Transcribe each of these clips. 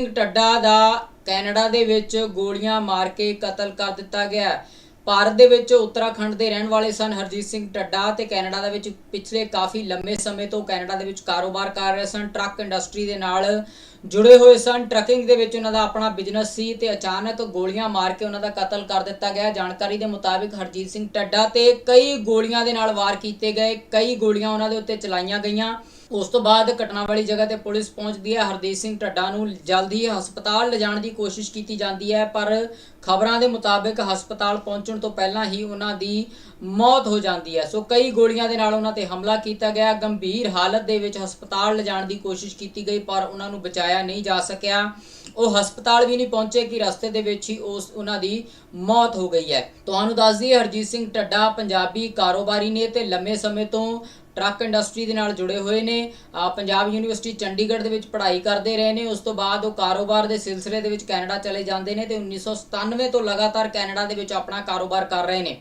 ਸਿੰਘ ਟੱਡਾ ਦਾ ਕੈਨੇਡਾ ਦੇ ਵਿੱਚ ਗੋਲੀਆਂ ਮਾਰ ਕੇ ਕਤਲ ਕਰ ਦਿੱਤਾ ਗਿਆ ਭਾਰਤ ਦੇ ਵਿੱਚ ਉੱਤਰਾਖੰਡ ਦੇ ਰਹਿਣ ਵਾਲੇ ਸਨ ਹਰਜੀਤ ਸਿੰਘ ਟੱਡਾ ਤੇ ਕੈਨੇਡਾ ਦੇ ਵਿੱਚ ਪਿਛਲੇ ਕਾਫੀ ਲੰਮੇ ਸਮੇਂ ਤੋਂ ਕੈਨੇਡਾ ਦੇ ਵਿੱਚ ਕਾਰੋਬਾਰ ਕਰ ਰਹੇ ਸਨ। ਟਰੱਕ ਇੰਡਸਟਰੀ ਦੇ ਨਾਲ ਜੁੜੇ ਹੋਏ ਸਨ। ਟਰੱਕਿੰਗ ਦੇ ਵਿੱਚ ਉਹਨਾਂ ਦਾ ਆਪਣਾ ਬਿਜ਼ਨਸ ਸੀ ਤੇ ਅਚਾਨਕ ਗੋਲੀਆਂ ਮਾਰ ਕੇ ਉਹਨਾਂ ਦਾ ਕਤਲ ਕਰ ਦਿੱਤਾ ਗਿਆ। ਜਾਣਕਾਰੀ ਦੇ ਮੁਤਾਬਿਕ ਹਰਜੀਤ ਸਿੰਘ ਟੱਡਾ ਤੇ ਕਈ ਗੋਲੀਆਂ ਦੇ ਨਾਲ ਵਾਰ ਕੀਤੇ ਗਏ। ਕਈ ਗੋਲੀਆਂ ਉਹਨਾਂ ਦੇ ਉੱਤੇ ਚਲਾਈਆਂ ਗਈਆਂ। ਉਸ ਤੋਂ ਬਾਅਦ ਘਟਨਾ ਵਾਲੀ ਜਗ੍ਹਾ ਤੇ ਪੁਲਿਸ ਪਹੁੰਚਦੀ ਹੈ। ਹਰਦੀਪ ਸਿੰਘ ਢੱਡਾ ਨੂੰ ਜਲਦੀ ਹਸਪਤਾਲ ਲਿਜਾਣ ਦੀ ਕੋਸ਼ਿਸ਼ ਕੀਤੀ ਜਾਂਦੀ ਹੈ, ਪਰ ਖਬਰਾਂ ਦੇ ਮੁਤਾਬਿਕ ਹਸਪਤਾਲ ਪਹੁੰਚਣ ਤੋਂ ਪਹਿਲਾਂ ਹੀ ਉਹਨਾਂ ਦੀ ਮੌਤ ਹੋ ਜਾਂਦੀ ਹੈ। ਸੋ ਕਈ ਗੋਲੀਆਂ ਦੇ ਨਾਲ ਉਹਨਾਂ ਤੇ ਹਮਲਾ ਕੀਤਾ ਗਿਆ। ਗੰਭੀਰ ਹਾਲਤ ਦੇ ਵਿੱਚ ਹਸਪਤਾਲ ਲਿਜਾਣ ਦੀ ਕੋਸ਼ਿਸ਼ ਕੀਤੀ ਗਈ, ਪਰ ਉਹਨਾਂ ਨੂੰ ਬਚਾਇਆ ਨਹੀਂ ਜਾ ਸਕਿਆ। ਉਹ ਹਸਪਤਾਲ ਵੀ ਨਹੀਂ ਪਹੁੰਚੇ ਕਿ ਰਸਤੇ ਦੇ ਵਿੱਚ ਹੀ ਉਸ ਉਹਨਾਂ ਦੀ ਮੌਤ ਹੋ ਗਈ ਹੈ। ਤੁਹਾਨੂੰ ਦੱਸ ਦਈਏ, ਹਰਜੀਤ ਸਿੰਘ ਢੱਡਾ ਪੰਜਾਬੀ ਕਾਰੋਬਾਰੀ ਨੇ ਤੇ ਲੰਮੇ ਸਮੇਂ ਤੋਂ ਟਰੱਕ ਇੰਡਸਟਰੀ ਦੇ ਨਾਲ ਜੁੜੇ ਹੋਏ ਨੇ। ਪੰਜਾਬ ਯੂਨੀਵਰਸਿਟੀ ਚੰਡੀਗੜ੍ਹ ਦੇ ਵਿੱਚ ਪੜ੍ਹਾਈ ਕਰਦੇ ਰਹੇ ਨੇ। ਉਸ ਤੋਂ ਬਾਅਦ ਉਹ ਕਾਰੋਬਾਰ ਦੇ ਸਿਲਸਿਲੇ ਦੇ ਵਿੱਚ ਕੈਨੇਡਾ ਚਲੇ ਜਾਂਦੇ ਨੇ ਤੇ 1997 ਤੋਂ ਲਗਾਤਾਰ ਕੈਨੇਡਾ ਦੇ ਵਿੱਚ ਆਪਣਾ ਕਾਰੋਬਾਰ ਕਰ ਰਹੇ ਨੇ।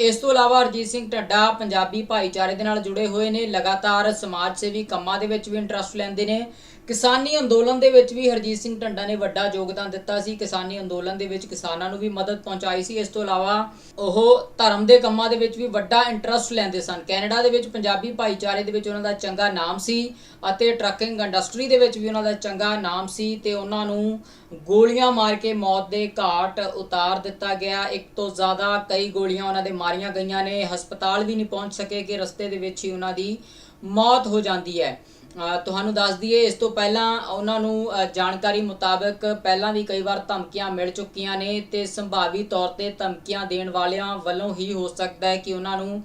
ਇਸ ਤੋਂ ਇਲਾਵਾ ਅਰਜੀਤ ਸਿੰਘ ਢੱਡਾ ਪੰਜਾਬੀ ਭਾਈਚਾਰੇ ਦੇ ਨਾਲ ਜੁੜੇ ਹੋਏ ਨੇ। ਲਗਾਤਾਰ ਸਮਾਜ ਸੇਵੀ ਕੰਮਾਂ ਦੇ ਵਿੱਚ ਵੀ ਇੰਟਰਸਟ ਲੈਂਦੇ ਨੇ। ਕਿਸਾਨੀ ਅੰਦੋਲਨ ਦੇ ਵਿੱਚ ਵੀ ਹਰਜੀਤ ਸਿੰਘ ਢੰਡਾ ਨੇ ਵੱਡਾ ਯੋਗਦਾਨ ਦਿੱਤਾ ਸੀ। ਕਿਸਾਨੀ ਅੰਦੋਲਨ ਦੇ ਵਿੱਚ ਕਿਸਾਨਾਂ ਨੂੰ ਵੀ ਮਦਦ ਪਹੁੰਚਾਈ ਸੀ। ਇਸ ਤੋਂ ਇਲਾਵਾ ਉਹ ਧਰਮ ਦੇ ਕੰਮਾਂ ਦੇ ਵਿੱਚ ਵੀ ਵੱਡਾ ਇੰਟਰਸਟ ਲੈਂਦੇ ਸਨ। ਕੈਨੇਡਾ ਦੇ ਵਿੱਚ ਪੰਜਾਬੀ ਭਾਈਚਾਰੇ ਦੇ ਵਿੱਚ ਉਹਨਾਂ ਦਾ ਚੰਗਾ ਨਾਮ ਸੀ ਅਤੇ ਟਰੱਕਿੰਗ ਇੰਡਸਟਰੀ ਦੇ ਵਿੱਚ ਵੀ ਉਹਨਾਂ ਦਾ ਚੰਗਾ ਨਾਮ ਸੀ ਤੇ ਉਹਨਾਂ ਨੂੰ ਗੋਲੀਆਂ ਮਾਰ ਕੇ ਮੌਤ ਦੇ ਘਾਟ ਉਤਾਰ ਦਿੱਤਾ ਗਿਆ। ਇੱਕ ਤੋਂ ਜ਼ਿਆਦਾ ਕਈ ਗੋਲੀਆਂ ਉਹਨਾਂ ਦੇ ਮਾਰੀਆਂ ਗਈਆਂ ਨੇ। ਹਸਪਤਾਲ ਵੀ ਨਹੀਂ ਪਹੁੰਚ ਸਕੇ ਕਿ ਰਸਤੇ ਦੇ ਵਿੱਚ ਹੀ ਉਹਨਾਂ ਦੀ ਮੌਤ ਹੋ ਜਾਂਦੀ ਹੈ। ਤੁਹਾਨੂੰ ਦੱਸ ਦਈਏ, ਇਸ ਤੋਂ ਪਹਿਲਾਂ ਉਹਨਾਂ ਨੂੰ ਜਾਣਕਾਰੀ ਮੁਤਾਬਕ ਪਹਿਲਾਂ ਵੀ ਕਈ ਵਾਰ ਧਮਕੀਆਂ ਮਿਲ ਚੁੱਕੀਆਂ ਨੇ ਤੇ ਸੰਭਾਵੀ ਤੌਰ ਤੇ ਧਮਕੀਆਂ ਦੇਣ ਵਾਲਿਆਂ ਵੱਲੋਂ ਹੀ ਹੋ ਸਕਦਾ ਹੈ ਕਿ ਉਹਨਾਂ ਨੂੰ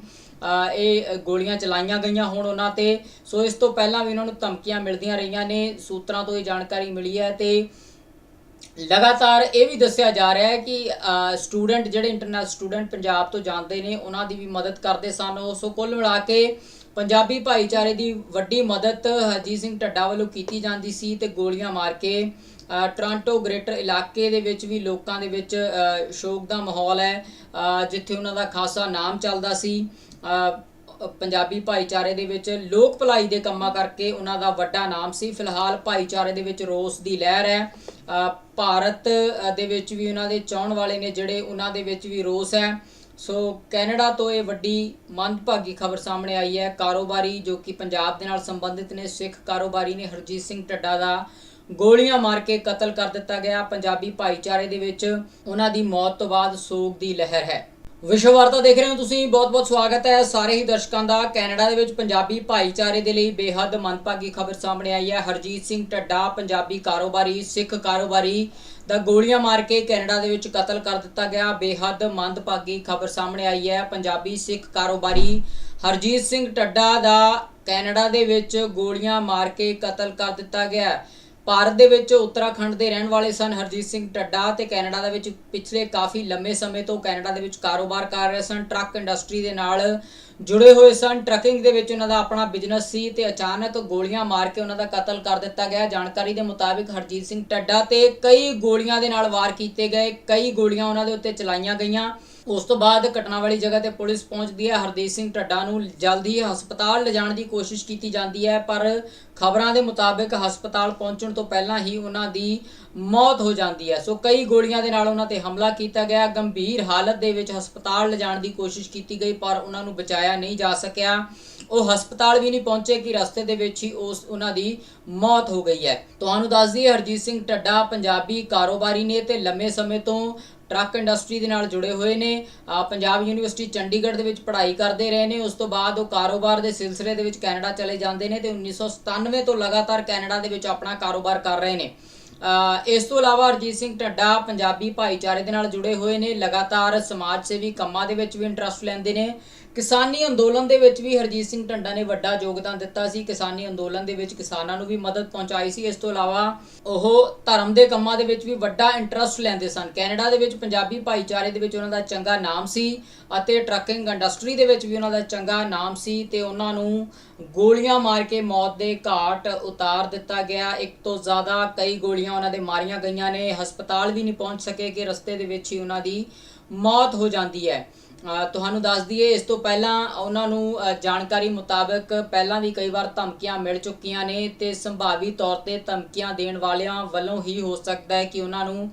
ਇਹ ਗੋਲੀਆਂ ਚਲਾਈਆਂ ਗਈਆਂ ਹੋਣ ਉਹਨਾਂ ਤੇ। ਸੋ ਇਸ ਤੋਂ ਪਹਿਲਾਂ ਵੀ ਉਹਨਾਂ ਨੂੰ ਧਮਕੀਆਂ ਮਿਲਦੀਆਂ ਰਹੀਆਂ ਨੇ, ਸੂਤਰਾਂ ਤੋਂ ਇਹ ਜਾਣਕਾਰੀ ਮਿਲੀ ਹੈ ਤੇ ਲਗਾਤਾਰ ਇਹ ਵੀ ਦੱਸਿਆ ਜਾ ਰਿਹਾ ਹੈ ਕਿ ਸਟੂਡੈਂਟ ਜਿਹੜੇ ਇੰਟਰਨੈਸ਼ਨਲ ਸਟੂਡੈਂਟ ਪੰਜਾਬ ਤੋਂ ਜਾਂਦੇ ਨੇ, ਉਹਨਾਂ ਦੀ ਵੀ ਮਦਦ ਕਰਦੇ ਸਨ। ਉਹ ਸੋ ਕੁੱਲ ਮਿਲਾ ਕੇ ਪੰਜਾਬੀ ਭਾਈਚਾਰੇ ਦੀ ਵੱਡੀ ਮਦਦ ਹਰਜੀਤ ਸਿੰਘ ਢੱਡਾ ਵੱਲੋਂ ਕੀਤੀ ਜਾਂਦੀ ਸੀ ਤੇ ਗੋਲੀਆਂ ਮਾਰ ਕੇ ਅ, ਟੋਰਾਂਟੋ ਗ੍ਰੇਟਰ ਇਲਾਕੇ ਦੇ ਵਿੱਚ ਵੀ ਲੋਕਾਂ ਦੇ ਵਿੱਚ ਅ, ਸ਼ੋਕ ਦਾ ਮਾਹੌਲ ਹੈ ਜਿੱਥੇ ਉਹਨਾਂ ਦਾ ਖਾਸਾ ਨਾਮ ਚੱਲਦਾ ਸੀ। ਪੰਜਾਬੀ ਭਾਈਚਾਰੇ ਦੇ ਵਿੱਚ ਲੋਕ ਭਲਾਈ ਦੇ ਕੰਮਾਂ ਕਰਕੇ ਉਹਨਾਂ ਦਾ ਵੱਡਾ ਨਾਮ ਸੀ। ਫਿਲਹਾਲ ਭਾਈਚਾਰੇ ਦੇ ਵਿੱਚ ਰੋਸ ਦੀ ਲਹਿਰ ਹੈ। ਭਾਰਤ ਦੇ ਵਿੱਚ ਵੀ ਉਹਨਾਂ ਦੇ ਚਾਹਣ ਵਾਲੇ ਨੇ ਜਿਹੜੇ ਉਹਨਾਂ ਦੇ ਵਿੱਚ ਵੀ ਰੋਸ ਹੈ। ਸੋ ਕੈਨੇਡਾ ਤੋਂ ਇਹ ਵੱਡੀ ਮੰਦਭਾਗੀ ਖਬਰ ਸਾਹਮਣੇ ਆਈ ਹੈ। ਕਾਰੋਬਾਰੀ ਜੋ ਕਿ ਪੰਜਾਬ ਦੇ ਨਾਲ ਸੰਬੰਧਿਤ ਨੇ, ਸਿੱਖ ਕਾਰੋਬਾਰੀ ਨੇ ਹਰਜੀਤ ਸਿੰਘ ਢੱਡਾ ਦਾ ਗੋਲੀਆਂ ਮਾਰ ਕੇ ਕਤਲ ਕਰ ਦਿੱਤਾ ਗਿਆ। ਪੰਜਾਬੀ ਭਾਈਚਾਰੇ ਦੇ ਵਿੱਚ ਉਹਨਾਂ ਦੀ ਮੌਤ ਤੋਂ ਬਾਅਦ ਸੋਗ ਦੀ ਲਹਿਰ ਹੈ। ਵਿਸ਼ਵ ਵਾਰਤਾ ਦੇਖ ਰਹੇ ਹੋ ਤੁਸੀਂ। ਬਹੁਤ-ਬਹੁਤ ਸਵਾਗਤ ਹੈ ਸਾਰੇ ਹੀ ਦਰਸ਼ਕਾਂ ਦਾ। ਕੈਨੇਡਾ ਦੇ ਵਿੱਚ ਪੰਜਾਬੀ ਭਾਈਚਾਰੇ ਦੇ ਲਈ ਬੇहद ਮੰਦਭਾਗੀ ਖਬਰ ਸਾਹਮਣੇ ਆਈ ਹੈ। ਹਰਜੀਤ ਸਿੰਘ ਢੱਡਾ, ਪੰਜਾਬੀ ਕਾਰੋਬਾਰੀ, ਸਿੱਖ ਕਾਰੋਬਾਰੀ ਦਾ ਗੋਲੀਆਂ ਮਾਰ ਕੇ ਕੈਨੇਡਾ ਦੇ ਵਿੱਚ ਕਤਲ ਕਰ ਦਿੱਤਾ ਗਿਆ। ਬੇਹੱਦ ਮੰਦਭਾਗੀ ਖਬਰ ਸਾਹਮਣੇ ਆਈ ਹੈ। ਪੰਜਾਬੀ ਸਿੱਖ ਕਾਰੋਬਾਰੀ ਹਰਜੀਤ ਸਿੰਘ ਟੱਡਾ ਦਾ ਕੈਨੇਡਾ ਦੇ ਵਿੱਚ ਗੋਲੀਆਂ ਮਾਰ ਕੇ ਕਤਲ ਕਰ ਦਿੱਤਾ ਗਿਆ। ਭਾਰਤ ਦੇ ਵਿੱਚ ਉੱਤਰਾਖੰਡ ਦੇ ਰਹਿਣ ਵਾਲੇ ਸਨ ਹਰਜੀਤ ਸਿੰਘ ਟੱਡਾ ਤੇ ਕੈਨੇਡਾ ਦੇ ਵਿੱਚ ਪਿਛਲੇ ਕਾਫੀ ਲੰਮੇ ਸਮੇਂ ਤੋਂ ਕੈਨੇਡਾ ਦੇ ਵਿੱਚ ਕਾਰੋਬਾਰ ਕਰ ਰਹੇ ਸਨ। ਟਰੱਕ ਇੰਡਸਟਰੀ ਦੇ ਨਾਲ ਜੁੜੇ ਹੋਏ ਸਨ। ਟਰੱਕਿੰਗ ਦੇ ਵਿੱਚ ਉਹਨਾਂ ਦਾ ਆਪਣਾ ਬਿਜ਼ਨਸ ਸੀ ਤੇ ਅਚਾਨਕ ਗੋਲੀਆਂ ਮਾਰ ਕੇ ਉਹਨਾਂ ਦਾ ਕਤਲ ਕਰ ਦਿੱਤਾ ਗਿਆ। ਜਾਣਕਾਰੀ ਦੇ ਮੁਤਾਬਿਕ ਹਰਜੀਤ ਸਿੰਘ ਟੱਡਾ ਤੇ ਕਈ ਗੋਲੀਆਂ ਦੇ ਨਾਲ ਵਾਰ ਕੀਤੇ ਗਏ। ਕਈ ਗੋਲੀਆਂ ਉਹਨਾਂ ਦੇ ਉੱਤੇ ਚਲਾਈਆਂ ਗਈਆਂ। ਉਸ ਤੋਂ ਬਾਅਦ ਘਟਨਾ ਵਾਲੀ ਜਗ੍ਹਾ ਤੇ ਪੁਲਿਸ ਪਹੁੰਚਦੀ ਹੈ। ਹਰਦੀਪ ਸਿੰਘ ਢੱਡਾ ਨੂੰ ਜਲਦੀ ਹਸਪਤਾਲ ਲਿਜਾਣ ਦੀ ਕੋਸ਼ਿਸ਼ ਕੀਤੀ ਜਾਂਦੀ ਹੈ, ਪਰ ਖਬਰਾਂ ਦੇ ਮੁਤਾਬਿਕ ਹਸਪਤਾਲ ਪਹੁੰਚਣ ਤੋਂ ਪਹਿਲਾਂ ਹੀ ਉਹਨਾਂ ਦੀ ਮੌਤ ਹੋ ਜਾਂਦੀ ਹੈ। ਸੋ ਕਈ ਗੋਲੀਆਂ ਦੇ ਨਾਲ ਉਹਨਾਂ ਤੇ ਹਮਲਾ ਕੀਤਾ ਗਿਆ। ਗੰਭੀਰ ਹਾਲਤ ਦੇ ਵਿੱਚ ਹਸਪਤਾਲ ਲਿਜਾਣ ਦੀ ਕੋਸ਼ਿਸ਼ ਕੀਤੀ ਗਈ, ਪਰ ਉਹਨਾਂ ਨੂੰ ਬਚਾਇਆ ਨਹੀਂ ਜਾ ਸਕਿਆ। ਉਹ ਹਸਪਤਾਲ ਵੀ ਨਹੀਂ ਪਹੁੰਚੇ ਕਿ ਰਸਤੇ ਦੇ ਵਿੱਚ ਹੀ ਉਸ, ਉਹਨਾਂ ਦੀ ਮੌਤ ਹੋ ਗਈ ਹੈ। ਤੁਹਾਨੂੰ ਦੱਸ ਦਈਏ, ਹਰਜੀਤ ਸਿੰਘ ਢੱਡਾ ਪੰਜਾਬੀ ਕਾਰੋਬਾਰੀ ਨੇ ਤੇ ਲੰਮੇ ਸਮੇਂ ਤੋਂ ਟਰੱਕ ਇੰਡਸਟਰੀ ਦੇ ਨਾਲ ਜੁੜੇ ਹੋਏ ਨੇ। ਪੰਜਾਬ ਯੂਨੀਵਰਸਿਟੀ ਚੰਡੀਗੜ੍ਹ ਦੇ ਵਿੱਚ ਪੜ੍ਹਾਈ ਕਰਦੇ ਰਹੇ ਨੇ। ਉਸ ਤੋਂ ਬਾਅਦ ਉਹ ਕਾਰੋਬਾਰ ਦੇ ਸਿਲਸਿਲੇ ਦੇ ਵਿੱਚ ਕੈਨੇਡਾ ਚਲੇ ਜਾਂਦੇ ਨੇ ਤੇ 1997 ਤੋਂ ਲਗਾਤਾਰ ਕੈਨੇਡਾ ਦੇ ਵਿੱਚ ਆਪਣਾ ਕਾਰੋਬਾਰ ਕਰ ਰਹੇ ਨੇ। ਇਸ ਤੋਂ ਇਲਾਵਾ ਅਰਜੀਤ ਸਿੰਘ ਢੱਡਾ ਪੰਜਾਬੀ ਭਾਈਚਾਰੇ ਦੇ ਨਾਲ ਜੁੜੇ ਹੋਏ ਨੇ। ਲਗਾਤਾਰ ਸਮਾਜ ਸੇਵੀ ਕੰਮਾਂ ਦੇ ਵਿੱਚ ਵੀ ਇੰਟਰਸਟ ਲੈਂਦੇ ਨੇ। ਕਿਸਾਨੀ ਅੰਦੋਲਨ ਦੇ ਵਿੱਚ ਵੀ ਹਰਜੀਤ ਸਿੰਘ ਢੰਡਾ ਨੇ ਵੱਡਾ ਯੋਗਦਾਨ ਦਿੱਤਾ ਸੀ। ਕਿਸਾਨੀ ਅੰਦੋਲਨ ਦੇ ਵਿੱਚ ਕਿਸਾਨਾਂ ਨੂੰ ਵੀ ਮਦਦ ਪਹੁੰਚਾਈ ਸੀ। ਇਸ ਤੋਂ ਇਲਾਵਾ ਉਹ ਧਰਮ ਦੇ ਕੰਮਾਂ ਦੇ ਵਿੱਚ ਵੀ ਵੱਡਾ ਇੰਟਰਸਟ ਲੈਂਦੇ ਸਨ। ਕੈਨੇਡਾ ਦੇ ਵਿੱਚ ਪੰਜਾਬੀ ਭਾਈਚਾਰੇ ਦੇ ਵਿੱਚ ਉਹਨਾਂ ਦਾ ਚੰਗਾ ਨਾਮ ਸੀ ਅਤੇ ਟਰੱਕਿੰਗ ਇੰਡਸਟਰੀ ਦੇ ਵਿੱਚ ਵੀ ਉਹਨਾਂ ਦਾ ਚੰਗਾ ਨਾਮ ਸੀ ਤੇ ਉਹਨਾਂ ਨੂੰ ਗੋਲੀਆਂ ਮਾਰ ਕੇ ਮੌਤ ਦੇ ਘਾਟ ਉਤਾਰ ਦਿੱਤਾ ਗਿਆ। ਇੱਕ ਤੋਂ ਜ਼ਿਆਦਾ ਕਈ ਗੋਲੀਆਂ ਉਹਨਾਂ ਦੇ ਮਾਰੀਆਂ ਗਈਆਂ ਨੇ। ਹਸਪਤਾਲ ਵੀ ਨਹੀਂ ਪਹੁੰਚ ਸਕੇ ਕਿ ਰਸਤੇ ਦੇ ਵਿੱਚ ਹੀ ਉਹਨਾਂ ਦੀ ਮੌਤ ਹੋ ਜਾਂਦੀ ਹੈ। ਤੁਹਾਨੂੰ ਦੱਸ ਦਈਏ, ਇਸ ਤੋਂ ਪਹਿਲਾਂ ਉਹਨਾਂ ਨੂੰ ਜਾਣਕਾਰੀ ਮੁਤਾਬਕ ਪਹਿਲਾਂ ਵੀ ਕਈ ਵਾਰ ਧਮਕੀਆਂ ਮਿਲ ਚੁੱਕੀਆਂ ਨੇ ਤੇ ਸੰਭਾਵੀ ਤੌਰ ਤੇ ਧਮਕੀਆਂ ਦੇਣ ਵਾਲਿਆਂ ਵੱਲੋਂ ਹੀ ਹੋ ਸਕਦਾ ਹੈ ਕਿ ਉਹਨਾਂ ਨੂੰ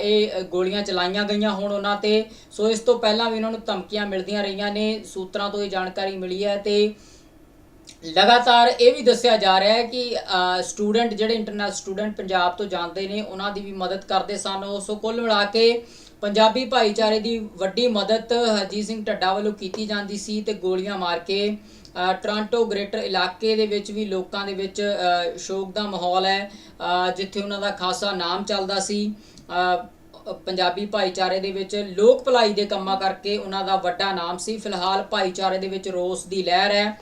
ਇਹ ਗੋਲੀਆਂ ਚਲਾਈਆਂ ਗਈਆਂ ਹੋਣ ਉਹਨਾਂ ਤੇ। ਸੋ ਇਸ ਤੋਂ ਪਹਿਲਾਂ ਵੀ ਉਹਨਾਂ ਨੂੰ ਧਮਕੀਆਂ ਮਿਲਦੀਆਂ ਰਹੀਆਂ ਨੇ। ਸੂਤਰਾਂ ਤੋਂ ਇਹ ਜਾਣਕਾਰੀ ਮਿਲੀ ਹੈ ਤੇ ਲਗਾਤਾਰ ਇਹ ਵੀ ਦੱਸਿਆ ਜਾ ਰਿਹਾ ਹੈ ਕਿ ਸਟੂਡੈਂਟ ਜਿਹੜੇ ਇੰਟਰਨੈਸ਼ਨਲ ਸਟੂਡੈਂਟ ਪੰਜਾਬ ਤੋਂ ਜਾਂਦੇ ਨੇ ਉਹਨਾਂ ਦੀ ਵੀ ਮਦਦ ਕਰਦੇ ਸਨ। ਉਹ ਸੋ ਕੁੱਲ ਮਿਲਾ ਕੇ ਪੰਜਾਬੀ ਭਾਈਚਾਰੇ ਦੀ ਵੱਡੀ ਮਦਦ ਹਰਜੀਤ ਸਿੰਘ ਢੱਡਾ ਵੱਲੋਂ ਕੀਤੀ ਜਾਂਦੀ ਸੀ ਤੇ ਗੋਲੀਆਂ ਮਾਰ ਕੇ ਅ, ਗ੍ਰੇਟਰ ਇਲਾਕੇ ਦੇ ਵਿੱਚ ਵੀ ਲੋਕਾਂ ਦੇ ਵਿੱਚ ਅ, ਸ਼ੋਕ ਦਾ ਮਾਹੌਲ ਹੈ। ਜਿੱਥੇ ਉਹਨਾਂ ਦਾ ਖਾਸਾ ਨਾਮ ਚੱਲਦਾ ਸੀ। ਪੰਜਾਬੀ ਭਾਈਚਾਰੇ ਦੇ ਵਿੱਚ ਲੋਕ ਭਲਾਈ ਦੇ ਕੰਮਾਂ ਕਰਕੇ ਉਹਨਾਂ ਦਾ ਵੱਡਾ ਨਾਮ ਸੀ। ਫਿਲਹਾਲ ਭਾਈਚਾਰੇ ਦੇ ਵਿੱਚ ਰੋਸ ਦੀ ਲਹਿਰ ਹੈ।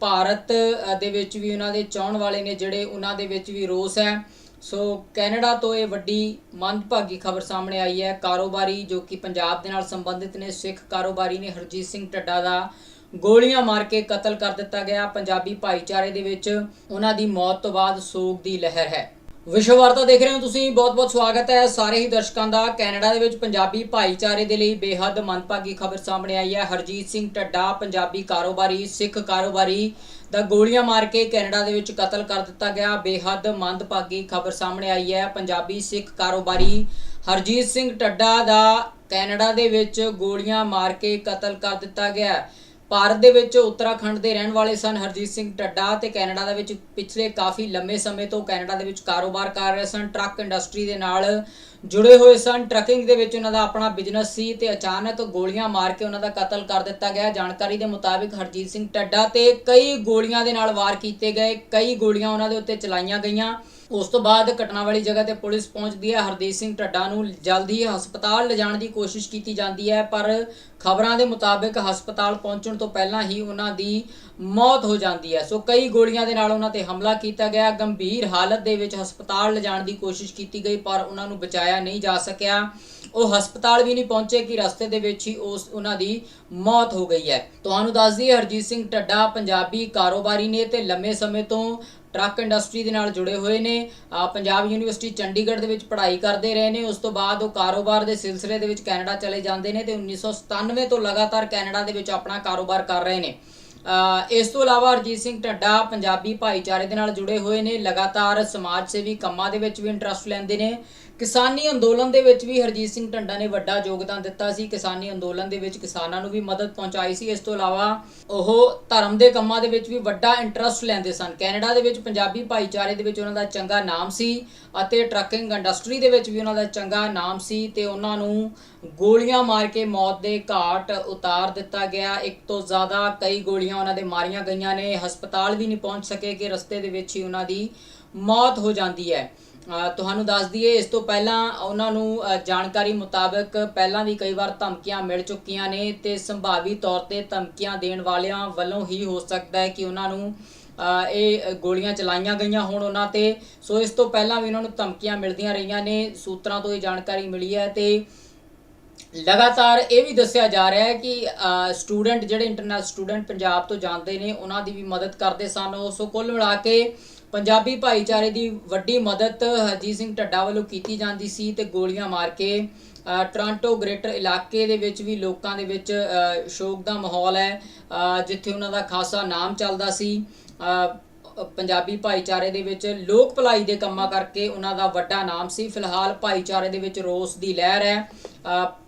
ਭਾਰਤ ਦੇ ਵਿੱਚ ਵੀ ਉਹਨਾਂ ਦੇ ਚਾਹਣ ਵਾਲੇ ਨੇ ਜਿਹੜੇ ਉਹਨਾਂ ਦੇ ਵਿੱਚ ਵੀ ਰੋਸ ਹੈ। ਸੋ ਕੈਨੇਡਾ ਤੋਂ ਇਹ ਵੱਡੀ ਮੰਦਭਾਗੀ ਖਬਰ ਸਾਹਮਣੇ ਆਈ ਹੈ। ਕਾਰੋਬਾਰੀ ਜੋ ਕਿ ਪੰਜਾਬ ਦੇ ਨਾਲ ਸੰਬੰਧਿਤ ਨੇ, ਸਿੱਖ ਕਾਰੋਬਾਰੀ ਨੇ ਹਰਜੀਤ ਸਿੰਘ ਢੱਡਾ ਦਾ ਗੋਲੀਆਂ ਮਾਰ ਕੇ ਕਤਲ ਕਰ ਦਿੱਤਾ ਗਿਆ। ਪੰਜਾਬੀ ਭਾਈਚਾਰੇ ਦੇ ਵਿੱਚ ਉਹਨਾਂ ਦੀ ਮੌਤ ਤੋਂ ਬਾਅਦ ਸੋਗ ਦੀ ਲਹਿਰ ਹੈ। ਵਿਸ਼ਵ ਵਾਰਤਾ ਦੇਖ ਰਹੇ ਹੋ ਤੁਸੀਂ। ਬਹੁਤ-ਬਹੁਤ ਸਵਾਗਤ ਹੈ ਸਾਰੇ ਹੀ ਦਰਸ਼ਕਾਂ ਦਾ। ਕੈਨੇਡਾ ਦੇ ਵਿੱਚ ਪੰਜਾਬੀ ਭਾਈਚਾਰੇ ਦੇ ਲਈ ਬੇਹੱਦ ਮੰਦਭਾਗੀ ਖਬਰ ਸਾਹਮਣੇ ਆਈ ਹੈ। ਹਰਜੀਤ ਸਿੰਘ ਢੱਡਾ, ਪੰਜਾਬੀ ਕਾਰੋਬਾਰੀ, ਸਿੱਖ ਕਾਰੋਬਾਰੀ ਦਾ ਗੋਲੀਆਂ ਮਾਰ ਕੇ ਕੈਨੇਡਾ ਦੇ ਵਿੱਚ ਕਤਲ ਕਰ ਦਿੱਤਾ ਗਿਆ। ਬੇਹੱਦ ਮੰਦਭਾਗੀ ਖਬਰ ਸਾਹਮਣੇ ਆਈ ਹੈ। ਪੰਜਾਬੀ ਸਿੱਖ ਕਾਰੋਬਾਰੀ ਹਰਜੀਤ ਸਿੰਘ ਢੱਡਾ ਦਾ ਕੈਨੇਡਾ ਦੇ ਵਿੱਚ ਗੋਲੀਆਂ ਮਾਰ ਕੇ ਕਤਲ ਕਰ ਦਿੱਤਾ ਗਿਆ ਭਾਰਤ ਦੇ ਵਿੱਚ ਉੱਤਰਾਖੰਡ ਦੇ ਰਹਿਣ ਵਾਲੇ ਸਨ ਹਰਜੀਤ ਸਿੰਘ ਢੱਡਾ ਤੇ ਕੈਨੇਡਾ ਦੇ ਵਿੱਚ ਪਿਛਲੇ ਕਾਫੀ ਲੰਮੇ ਸਮੇਂ ਤੋਂ ਕੈਨੇਡਾ ਦੇ ਵਿੱਚ ਕਾਰੋਬਾਰ ਕਰ ਰਹੇ ਸਨ। ਟਰੱਕ ਇੰਡਸਟਰੀ ਦੇ ਨਾਲ ਜੁੜੇ ਹੋਏ ਸਨ। ਟਰੱਕਿੰਗ ਦੇ ਵਿੱਚ ਉਹਨਾਂ ਦਾ ਆਪਣਾ ਬਿਜ਼ਨਸ ਸੀ ਤੇ ਅਚਾਨਕ ਗੋਲੀਆਂ ਮਾਰ ਕੇ ਉਹਨਾਂ ਦਾ ਕਤਲ ਕਰ ਦਿੱਤਾ ਗਿਆ। ਜਾਣਕਾਰੀ ਦੇ ਮੁਤਾਬਿਕ ਹਰਜੀਤ ਸਿੰਘ ਢੱਡਾ ਤੇ ਕਈ ਗੋਲੀਆਂ ਦੇ ਨਾਲ ਵਾਰ ਕੀਤੇ ਗਏ। ਕਈ ਗੋਲੀਆਂ ਉਹਨਾਂ ਦੇ ਉੱਤੇ ਚਲਾਈਆਂ ਗਈਆਂ। ਉਸ ਤੋਂ ਬਾਅਦ ਘਟਨਾ ਵਾਲੀ ਜਗ੍ਹਾ ਤੇ ਪੁਲਿਸ ਪਹੁੰਚਦੀ ਹੈ। ਹਰਦੀਪ ਸਿੰਘ ਢੱਡਾ ਨੂੰ ਜਲਦੀ ਹੀ ਹਸਪਤਾਲ ਲਿਜਾਣ ਦੀ ਕੋਸ਼ਿਸ਼ ਕੀਤੀ ਜਾਂਦੀ ਹੈ, ਪਰ ਖਬਰਾਂ ਦੇ ਮੁਤਾਬਿਕ ਹਸਪਤਾਲ ਪਹੁੰਚਣ ਤੋਂ ਪਹਿਲਾਂ ਹੀ ਉਹਨਾਂ ਦੀ ਮੌਤ ਹੋ ਜਾਂਦੀ ਹੈ। ਸੋ ਕਈ ਗੋਲੀਆਂ ਦੇ ਨਾਲ ਉਹਨਾਂ ਤੇ ਹਮਲਾ ਕੀਤਾ ਗਿਆ। ਗੰਭੀਰ ਹਾਲਤ ਦੇ ਵਿੱਚ ਹਸਪਤਾਲ ਲਿਜਾਣ ਦੀ ਕੋਸ਼ਿਸ਼ ਕੀਤੀ ਗਈ, ਪਰ ਉਹਨਾਂ ਨੂੰ ਬਚਾਇਆ ਨਹੀਂ ਜਾ ਸਕਿਆ। ਉਹ ਹਸਪਤਾਲ ਵੀ ਨਹੀਂ ਪਹੁੰਚੇ ਕਿ ਰਸਤੇ ਦੇ ਵਿੱਚ ਹੀ ਉਸ, ਉਹਨਾਂ ਦੀ ਮੌਤ ਹੋ ਗਈ ਹੈ। ਤੁਹਾਨੂੰ ਦੱਸ ਦਈਏ, ਹਰਜੀਤ ਸਿੰਘ ਢੱਡਾ ਪੰਜਾਬੀ ਕਾਰੋਬਾਰੀ ਨੇ ਤੇ ਲੰਮੇ ਸਮੇਂ ਤੋਂ ਟਰੱਕ ਇੰਡਸਟਰੀ ਦੇ ਨਾਲ ਜੁੜੇ ਹੋਏ ਨੇ। ਪੰਜਾਬ ਯੂਨੀਵਰਸਿਟੀ ਚੰਡੀਗੜ੍ਹ ਦੇ ਵਿੱਚ ਪੜ੍ਹਾਈ ਕਰਦੇ ਰਹੇ ਨੇ। ਉਸ ਤੋਂ ਬਾਅਦ ਉਹ ਕਾਰੋਬਾਰ ਦੇ ਸਿਲਸਿਲੇ ਦੇ ਵਿੱਚ ਕੈਨੇਡਾ ਚਲੇ ਜਾਂਦੇ ਨੇ ਤੇ 1997 ਤੋਂ ਲਗਾਤਾਰ ਕੈਨੇਡਾ ਦੇ ਵਿੱਚ ਆਪਣਾ ਕਾਰੋਬਾਰ ਕਰ ਰਹੇ ਨੇ। ਇਸ ਤੋਂ ਇਲਾਵਾ ਹਰਜੀਤ ਸਿੰਘ ਢੱਡਾ ਪੰਜਾਬੀ ਭਾਈਚਾਰੇ ਦੇ ਨਾਲ ਜੁੜੇ ਹੋਏ ਨੇ। ਲਗਾਤਾਰ ਸਮਾਜ ਸੇਵੀ ਕੰਮਾਂ ਦੇ ਵਿੱਚ ਵੀ ਇੰਟਰਸਟ ਲੈਂਦੇ ਨੇ। ਕਿਸਾਨੀ ਅੰਦੋਲਨ ਦੇ ਵਿੱਚ ਵੀ ਹਰਜੀਤ ਸਿੰਘ ਢੰਡਾ ਨੇ ਵੱਡਾ ਯੋਗਦਾਨ ਦਿੱਤਾ ਸੀ। ਕਿਸਾਨੀ ਅੰਦੋਲਨ ਦੇ ਵਿੱਚ ਕਿਸਾਨਾਂ ਨੂੰ ਵੀ ਮਦਦ ਪਹੁੰਚਾਈ ਸੀ। ਇਸ ਤੋਂ ਇਲਾਵਾ ਉਹ ਧਰਮ ਦੇ ਕੰਮਾਂ ਦੇ ਵਿੱਚ ਵੀ ਵੱਡਾ ਇੰਟਰਸਟ ਲੈਂਦੇ ਸਨ। ਕੈਨੇਡਾ ਦੇ ਵਿੱਚ ਪੰਜਾਬੀ ਭਾਈਚਾਰੇ ਦੇ ਵਿੱਚ ਉਹਨਾਂ ਦਾ ਚੰਗਾ ਨਾਮ ਸੀ ਅਤੇ ਟਰੱਕਿੰਗ ਇੰਡਸਟਰੀ ਦੇ ਵਿੱਚ ਵੀ ਉਹਨਾਂ ਦਾ ਚੰਗਾ ਨਾਮ ਸੀ ਤੇ ਉਹਨਾਂ ਨੂੰ ਗੋਲੀਆਂ ਮਾਰ ਕੇ ਮੌਤ ਦੇ ਘਾਟ ਉਤਾਰ ਦਿੱਤਾ ਗਿਆ। ਇੱਕ ਤੋਂ ਜ਼ਿਆਦਾ ਕਈ ਗੋਲੀਆਂ ਉਹਨਾਂ ਦੇ ਮਾਰੀਆਂ ਗਈਆਂ ਨੇ। ਹਸਪਤਾਲ ਵੀ ਨਹੀਂ ਪਹੁੰਚ ਸਕੇ ਕਿ ਰਸਤੇ ਦੇ ਵਿੱਚ ਹੀ ਉਹਨਾਂ ਦੀ ਮੌਤ ਹੋ ਜਾਂਦੀ ਹੈ। ਤੁਹਾਨੂੰ ਦੱਸ ਦਈਏ, ਇਸ ਤੋਂ ਪਹਿਲਾਂ ਉਹਨਾਂ ਨੂੰ ਜਾਣਕਾਰੀ ਮੁਤਾਬਕ ਪਹਿਲਾਂ ਵੀ ਕਈ ਵਾਰ ਧਮਕੀਆਂ ਮਿਲ ਚੁੱਕੀਆਂ ਨੇ ਤੇ ਸੰਭਾਵੀ ਤੌਰ ਤੇ ਧਮਕੀਆਂ ਦੇਣ ਵਾਲਿਆਂ ਵੱਲੋਂ ਹੀ ਹੋ ਸਕਦਾ ਹੈ ਕਿ ਉਹਨਾਂ ਨੂੰ ਇਹ ਗੋਲੀਆਂ ਚਲਾਈਆਂ ਗਈਆਂ ਹੋਣ ਉਹਨਾਂ ਤੇ। ਸੋ ਇਸ ਤੋਂ ਪਹਿਲਾਂ ਵੀ ਉਹਨਾਂ ਨੂੰ ਧਮਕੀਆਂ ਮਿਲਦੀਆਂ ਰਹੀਆਂ ਨੇ, ਸੂਤਰਾਂ ਤੋਂ ਇਹ ਜਾਣਕਾਰੀ ਮਿਲੀ ਹੈ ਤੇ ਲਗਾਤਾਰ ਇਹ ਵੀ ਦੱਸਿਆ ਜਾ ਰਿਹਾ ਹੈ ਕਿ ਸਟੂਡੈਂਟ ਜਿਹੜੇ ਇੰਟਰਨੈਸ਼ਨਲ ਸਟੂਡੈਂਟ ਪੰਜਾਬ ਤੋਂ ਜਾਂਦੇ ਨੇ, ਉਹਨਾਂ ਦੀ ਵੀ ਮਦਦ ਕਰਦੇ ਸਨ। ਉਹ ਸੋ ਕੁੱਲ ਮਿਲਾ ਕੇ ਪੰਜਾਬੀ ਭਾਈਚਾਰੇ ਦੀ ਵੱਡੀ ਮਦਦ ਹਰਜੀਤ ਸਿੰਘ ਢੱਡਾ ਵੱਲੋਂ ਕੀਤੀ ਜਾਂਦੀ ਸੀ ਤੇ ਗੋਲੀਆਂ ਮਾਰ ਕੇ ਅ, ਗ੍ਰੇਟਰ ਇਲਾਕੇ ਦੇ ਵਿੱਚ ਵੀ ਲੋਕਾਂ ਦੇ ਵਿੱਚ ਅ, ਸ਼ੋਕ ਦਾ ਮਾਹੌਲ ਹੈ ਜਿੱਥੇ ਉਹਨਾਂ ਦਾ ਖਾਸਾ ਨਾਮ ਚੱਲਦਾ ਸੀ। ਪੰਜਾਬੀ ਭਾਈਚਾਰੇ ਦੇ ਵਿੱਚ ਲੋਕ ਭਲਾਈ ਦੇ ਕੰਮਾਂ ਕਰਕੇ ਉਹਨਾਂ ਦਾ ਵੱਡਾ ਨਾਮ ਸੀ। ਫਿਲਹਾਲ ਭਾਈਚਾਰੇ ਦੇ ਵਿੱਚ ਰੋਸ ਦੀ ਲਹਿਰ ਹੈ।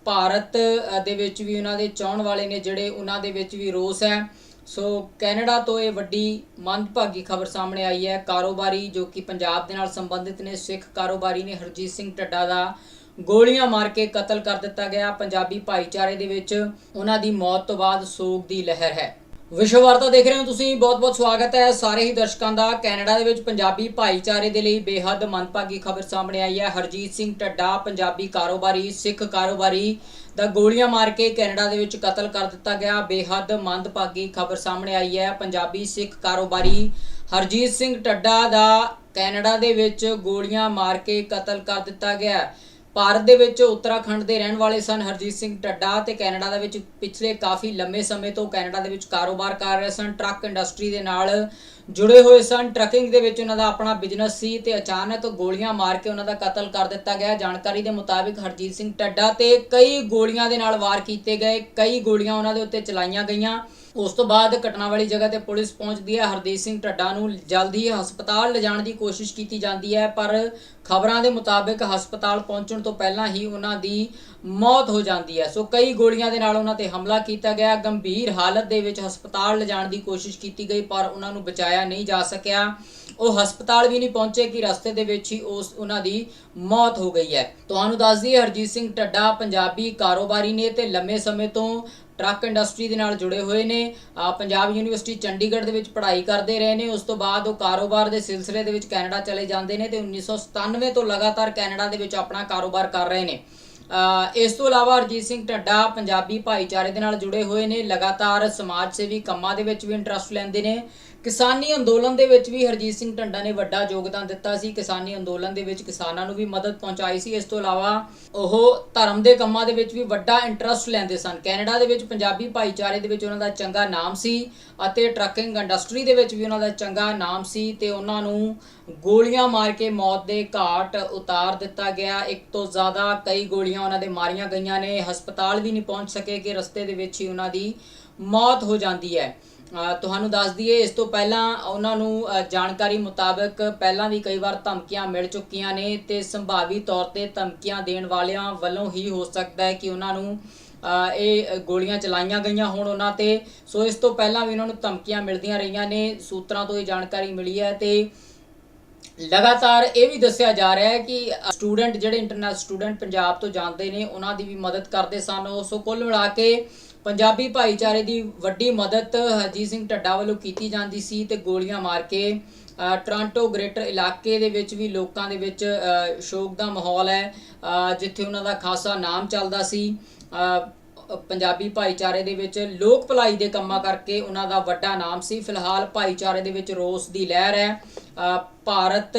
ਭਾਰਤ ਦੇ ਵਿੱਚ ਵੀ ਉਹਨਾਂ ਦੇ ਚਾਹਣ ਵਾਲੇ ਨੇ ਜਿਹੜੇ ਉਹਨਾਂ ਦੇ ਵਿੱਚ ਵੀ ਰੋਸ ਹੈ। ਸੋ ਕੈਨੇਡਾ ਤੋਂ ਇਹ ਵੱਡੀ ਮੰਦਭਾਗੀ ਖਬਰ ਸਾਹਮਣੇ ਆਈ ਹੈ। ਕਾਰੋਬਾਰੀ ਜੋ ਕਿ ਪੰਜਾਬ ਦੇ ਨਾਲ ਸੰਬੰਧਿਤ ਨੇ, ਸਿੱਖ ਕਾਰੋਬਾਰੀ ਨੇ ਹਰਜੀਤ ਸਿੰਘ ਢੱਡਾ ਦਾ ਗੋਲੀਆਂ ਮਾਰ ਕੇ ਕਤਲ ਕਰ ਦਿੱਤਾ ਗਿਆ। ਪੰਜਾਬੀ ਭਾਈਚਾਰੇ ਦੇ ਵਿੱਚ ਉਹਨਾਂ ਦੀ ਮੌਤ ਤੋਂ ਬਾਅਦ ਸੋਗ ਦੀ ਲਹਿਰ ਹੈ। ਵਿਸ਼ਵ ਵਾਰਤਾ ਦੇਖ ਰਹੇ ਹੋ ਤੁਸੀਂ। ਬਹੁਤ-ਬਹੁਤ ਸਵਾਗਤ ਹੈ। ਸਾਰੇ ਹੀ ਦਰਸ਼ਕਾਂ ਦਾ ਕੈਨੇਡਾ ਦੇ ਵਿੱਚ ਪੰਜਾਬੀ ਭਾਈਚਾਰੇ ਦੇ ਲਈ ਬੇਹੱਦ ਮੰਦਭਾਗੀ ਖਬਰ ਸਾਹਮਣੇ ਆਈ ਹੈ। ਹਰਜੀਤ ਸਿੰਘ ਢੱਡਾ, ਪੰਜਾਬੀ ਕਾਰੋਬਾਰੀ, ਸਿੱਖ ਕਾਰੋਬਾਰੀ ਦਾ ਗੋਲੀਆਂ ਮਾਰ ਕੇ ਕੈਨੇਡਾ ਦੇ ਵਿੱਚ ਕਤਲ ਕਰ ਦਿੱਤਾ ਗਿਆ। ਬੇਹੱਦ ਮੰਦਭਾਗੀ ਖਬਰ ਸਾਹਮਣੇ ਆਈ ਹੈ। ਪੰਜਾਬੀ ਸਿੱਖ ਕਾਰੋਬਾਰੀ ਹਰਜੀਤ ਸਿੰਘ ਟੱਡਾ ਦਾ ਕੈਨੇਡਾ ਦੇ ਵਿੱਚ ਗੋਲੀਆਂ ਮਾਰ ਕੇ ਕਤਲ ਕਰ ਦਿੱਤਾ ਗਿਆ। ਭਾਰਤ ਦੇ ਵਿੱਚ ਉੱਤਰਾਖੰਡ ਦੇ ਰਹਿਣ ਵਾਲੇ ਸਨ ਹਰਜੀਤ ਸਿੰਘ ਟੱਡਾ ਤੇ ਕੈਨੇਡਾ ਦੇ ਵਿੱਚ ਪਿਛਲੇ ਕਾਫੀ ਲੰਮੇ ਸਮੇਂ ਤੋਂ ਕੈਨੇਡਾ ਦੇ ਵਿੱਚ ਕਾਰੋਬਾਰ ਕਰ ਰਹੇ ਸਨ। ਟਰੱਕ ਇੰਡਸਟਰੀ ਦੇ ਨਾਲ ਜੁੜੇ ਹੋਏ ਸਨ। ਟਰੱਕਿੰਗ ਦੇ ਵਿੱਚ ਉਹਨਾਂ ਦਾ ਆਪਣਾ ਬਿਜ਼ਨਸ ਸੀ ਤੇ ਅਚਾਨਕ ਗੋਲੀਆਂ ਮਾਰ ਕੇ ਉਹਨਾਂ ਦਾ ਕਤਲ ਕਰ ਦਿੱਤਾ ਗਿਆ। ਜਾਣਕਾਰੀ ਦੇ ਮੁਤਾਬਿਕ ਹਰਜੀਤ ਸਿੰਘ ਟੱਡਾ ਤੇ ਕਈ ਗੋਲੀਆਂ ਦੇ ਨਾਲ ਵਾਰ ਕੀਤੇ ਗਏ। ਕਈ ਗੋਲੀਆਂ ਉਹਨਾਂ ਦੇ ਉੱਤੇ ਚਲਾਈਆਂ ਗਈਆਂ। ਉਸ ਤੋਂ ਬਾਅਦ ਘਟਨਾ ਵਾਲੀ ਜਗ੍ਹਾ ਤੇ ਪੁਲਿਸ ਪਹੁੰਚਦੀ ਹੈ। ਹਰਦੀਪ ਸਿੰਘ ਢੱਡਾ ਨੂੰ ਜਲਦੀ ਹਸਪਤਾਲ ਲਿਜਾਣ ਦੀ ਕੋਸ਼ਿਸ਼ ਕੀਤੀ ਜਾਂਦੀ ਹੈ, ਪਰ ਖਬਰਾਂ ਦੇ ਮੁਤਾਬਿਕ ਹਸਪਤਾਲ ਪਹੁੰਚਣ ਤੋਂ ਪਹਿਲਾਂ ਹੀ ਉਹਨਾਂ ਦੀ ਮੌਤ ਹੋ ਜਾਂਦੀ ਹੈ। ਸੋ ਕਈ ਗੋਲੀਆਂ ਦੇ ਨਾਲ ਉਹਨਾਂ ਤੇ ਹਮਲਾ ਕੀਤਾ ਗਿਆ। ਗੰਭੀਰ ਹਾਲਤ ਦੇ ਵਿੱਚ ਹਸਪਤਾਲ ਲਿਜਾਣ ਦੀ ਕੋਸ਼ਿਸ਼ ਕੀਤੀ ਗਈ, ਪਰ ਉਹਨਾਂ ਨੂੰ ਬਚਾਇਆ ਨਹੀਂ ਜਾ ਸਕਿਆ। ਉਹ ਹਸਪਤਾਲ ਵੀ ਨਹੀਂ ਪਹੁੰਚੇ ਕਿ ਰਸਤੇ ਦੇ ਵਿੱਚ ਹੀ ਉਸ, ਉਹਨਾਂ ਦੀ ਮੌਤ ਹੋ ਗਈ ਹੈ। ਤੁਹਾਨੂੰ ਦੱਸ ਦਈਏ, ਹਰਜੀਤ ਸਿੰਘ ਢੱਡਾ ਪੰਜਾਬੀ ਕਾਰੋਬਾਰੀ ਨੇ ਤੇ ਲੰਮੇ ਸਮੇਂ ਤੋਂ ਟਰੱਕ ਇੰਡਸਟਰੀ ਦੇ ਨਾਲ ਜੁੜੇ ਹੋਏ ਨੇ। ਪੰਜਾਬ ਯੂਨੀਵਰਸਿਟੀ ਚੰਡੀਗੜ੍ਹ ਦੇ ਵਿੱਚ ਪੜ੍ਹਾਈ ਕਰਦੇ ਰਹੇ ਨੇ। ਉਸ ਤੋਂ ਬਾਅਦ ਉਹ ਕਾਰੋਬਾਰ ਦੇ ਸਿਲਸਿਲੇ ਦੇ ਵਿੱਚ ਕੈਨੇਡਾ ਚਲੇ ਜਾਂਦੇ ਨੇ ਤੇ 1997 ਤੋਂ ਲਗਾਤਾਰ ਕੈਨੇਡਾ ਦੇ ਵਿੱਚ ਆਪਣਾ ਕਾਰੋਬਾਰ ਕਰ ਰਹੇ ਨੇ। ਅਹ ਇਸ ਤੋਂ ਇਲਾਵਾ ਅਰਜੀਤ ਸਿੰਘ ਢੱਡਾ ਪੰਜਾਬੀ ਭਾਈਚਾਰੇ ਦੇ ਨਾਲ ਜੁੜੇ ਹੋਏ ਨੇ। ਲਗਾਤਾਰ ਸਮਾਜ ਸੇਵੀ ਕੰਮਾਂ ਦੇ ਵਿੱਚ ਵੀ ਇੰਟਰਸਟ ਲੈਂਦੇ ਨੇ। ਕਿਸਾਨੀ ਅੰਦੋਲਨ ਦੇ ਵਿੱਚ ਵੀ ਹਰਜੀਤ ਸਿੰਘ ਢੰਡਾ ਨੇ ਵੱਡਾ ਯੋਗਦਾਨ ਦਿੱਤਾ ਸੀ। ਕਿਸਾਨੀ ਅੰਦੋਲਨ ਦੇ ਵਿੱਚ ਕਿਸਾਨਾਂ ਨੂੰ ਵੀ ਮਦਦ ਪਹੁੰਚਾਈ ਸੀ। ਇਸ ਤੋਂ ਇਲਾਵਾ ਉਹ ਧਰਮ ਦੇ ਕੰਮਾਂ ਦੇ ਵਿੱਚ ਵੀ ਵੱਡਾ ਇੰਟਰਸਟ ਲੈਂਦੇ ਸਨ। ਕੈਨੇਡਾ ਦੇ ਵਿੱਚ ਪੰਜਾਬੀ ਭਾਈਚਾਰੇ ਦੇ ਵਿੱਚ ਉਹਨਾਂ ਦਾ ਚੰਗਾ ਨਾਮ ਸੀ ਅਤੇ ਟਰੱਕਿੰਗ ਇੰਡਸਟਰੀ ਦੇ ਵਿੱਚ ਵੀ ਉਹਨਾਂ ਦਾ ਚੰਗਾ ਨਾਮ ਸੀ ਤੇ ਉਹਨਾਂ ਨੂੰ ਗੋਲੀਆਂ ਮਾਰ ਕੇ ਮੌਤ ਦੇ ਘਾਟ ਉਤਾਰ ਦਿੱਤਾ ਗਿਆ। ਇੱਕ ਤੋਂ ਜ਼ਿਆਦਾ ਕਈ ਗੋਲੀਆਂ ਉਹਨਾਂ ਦੇ ਮਾਰੀਆਂ ਗਈਆਂ ਨੇ। ਹਸਪਤਾਲ ਵੀ ਨਹੀਂ ਪਹੁੰਚ ਸਕੇ ਕਿ ਰਸਤੇ ਦੇ ਵਿੱਚ ਹੀ ਉਹਨਾਂ ਦੀ ਮੌਤ ਹੋ ਜਾਂਦੀ ਹੈ। ਤੁਹਾਨੂੰ ਦੱਸ ਦਈਏ, ਇਸ ਤੋਂ ਪਹਿਲਾਂ ਉਹਨਾਂ ਨੂੰ ਜਾਣਕਾਰੀ ਮੁਤਾਬਕ ਪਹਿਲਾਂ ਵੀ ਕਈ ਵਾਰ ਧਮਕੀਆਂ ਮਿਲ ਚੁੱਕੀਆਂ ਨੇ ਤੇ ਸੰਭਾਵੀ ਤੌਰ ਤੇ ਧਮਕੀਆਂ ਦੇਣ ਵਾਲਿਆਂ ਵੱਲੋਂ ਹੀ ਹੋ ਸਕਦਾ ਹੈ ਕਿ ਉਹਨਾਂ ਨੂੰ ਇਹ ਗੋਲੀਆਂ ਚਲਾਈਆਂ ਗਈਆਂ ਹੋਣ ਉਹਨਾਂ ਤੇ। ਸੋ ਇਸ ਤੋਂ ਪਹਿਲਾਂ ਵੀ ਉਹਨਾਂ ਨੂੰ ਧਮਕੀਆਂ ਮਿਲਦੀਆਂ ਰਹੀਆਂ ਨੇ, ਸੂਤਰਾਂ ਤੋਂ ਇਹ ਜਾਣਕਾਰੀ ਮਿਲੀ ਹੈ ਤੇ ਲਗਾਤਾਰ ਇਹ ਵੀ ਦੱਸਿਆ ਜਾ ਰਿਹਾ ਹੈ ਕਿ ਸਟੂਡੈਂਟ ਜਿਹੜੇ ਇੰਟਰਨੈਸ਼ਨਲ ਸਟੂਡੈਂਟ ਪੰਜਾਬ ਤੋਂ ਜਾਂਦੇ ਨੇ, ਉਹਨਾਂ ਦੀ ਵੀ ਮਦਦ ਕਰਦੇ ਸਨ। ਉਹ ਸੋ ਕੁੱਲ ਮਿਲਾ ਕੇ ਪੰਜਾਬੀ ਭਾਈਚਾਰੇ ਦੀ ਵੱਡੀ ਮਦਦ ਹਰਜੀਤ ਸਿੰਘ ਢੱਡਾ ਵੱਲੋਂ ਕੀਤੀ ਜਾਂਦੀ ਸੀ ਤੇ ਗੋਲੀਆਂ ਮਾਰ ਕੇ ਅ, ਗ੍ਰੇਟਰ ਇਲਾਕੇ ਦੇ ਵਿੱਚ ਵੀ ਲੋਕਾਂ ਦੇ ਵਿੱਚ ਅ, ਸ਼ੋਕ ਦਾ ਮਾਹੌਲ ਹੈ ਜਿੱਥੇ ਉਹਨਾਂ ਦਾ ਖਾਸਾ ਨਾਮ ਚੱਲਦਾ ਸੀ। ਪੰਜਾਬੀ ਭਾਈਚਾਰੇ ਦੇ ਵਿੱਚ ਲੋਕ ਭਲਾਈ ਦੇ ਕੰਮਾਂ ਕਰਕੇ ਉਹਨਾਂ ਦਾ ਵੱਡਾ ਨਾਮ ਸੀ। ਫਿਲਹਾਲ ਭਾਈਚਾਰੇ ਦੇ ਵਿੱਚ ਰੋਸ ਦੀ ਲਹਿਰ ਹੈ। ਭਾਰਤ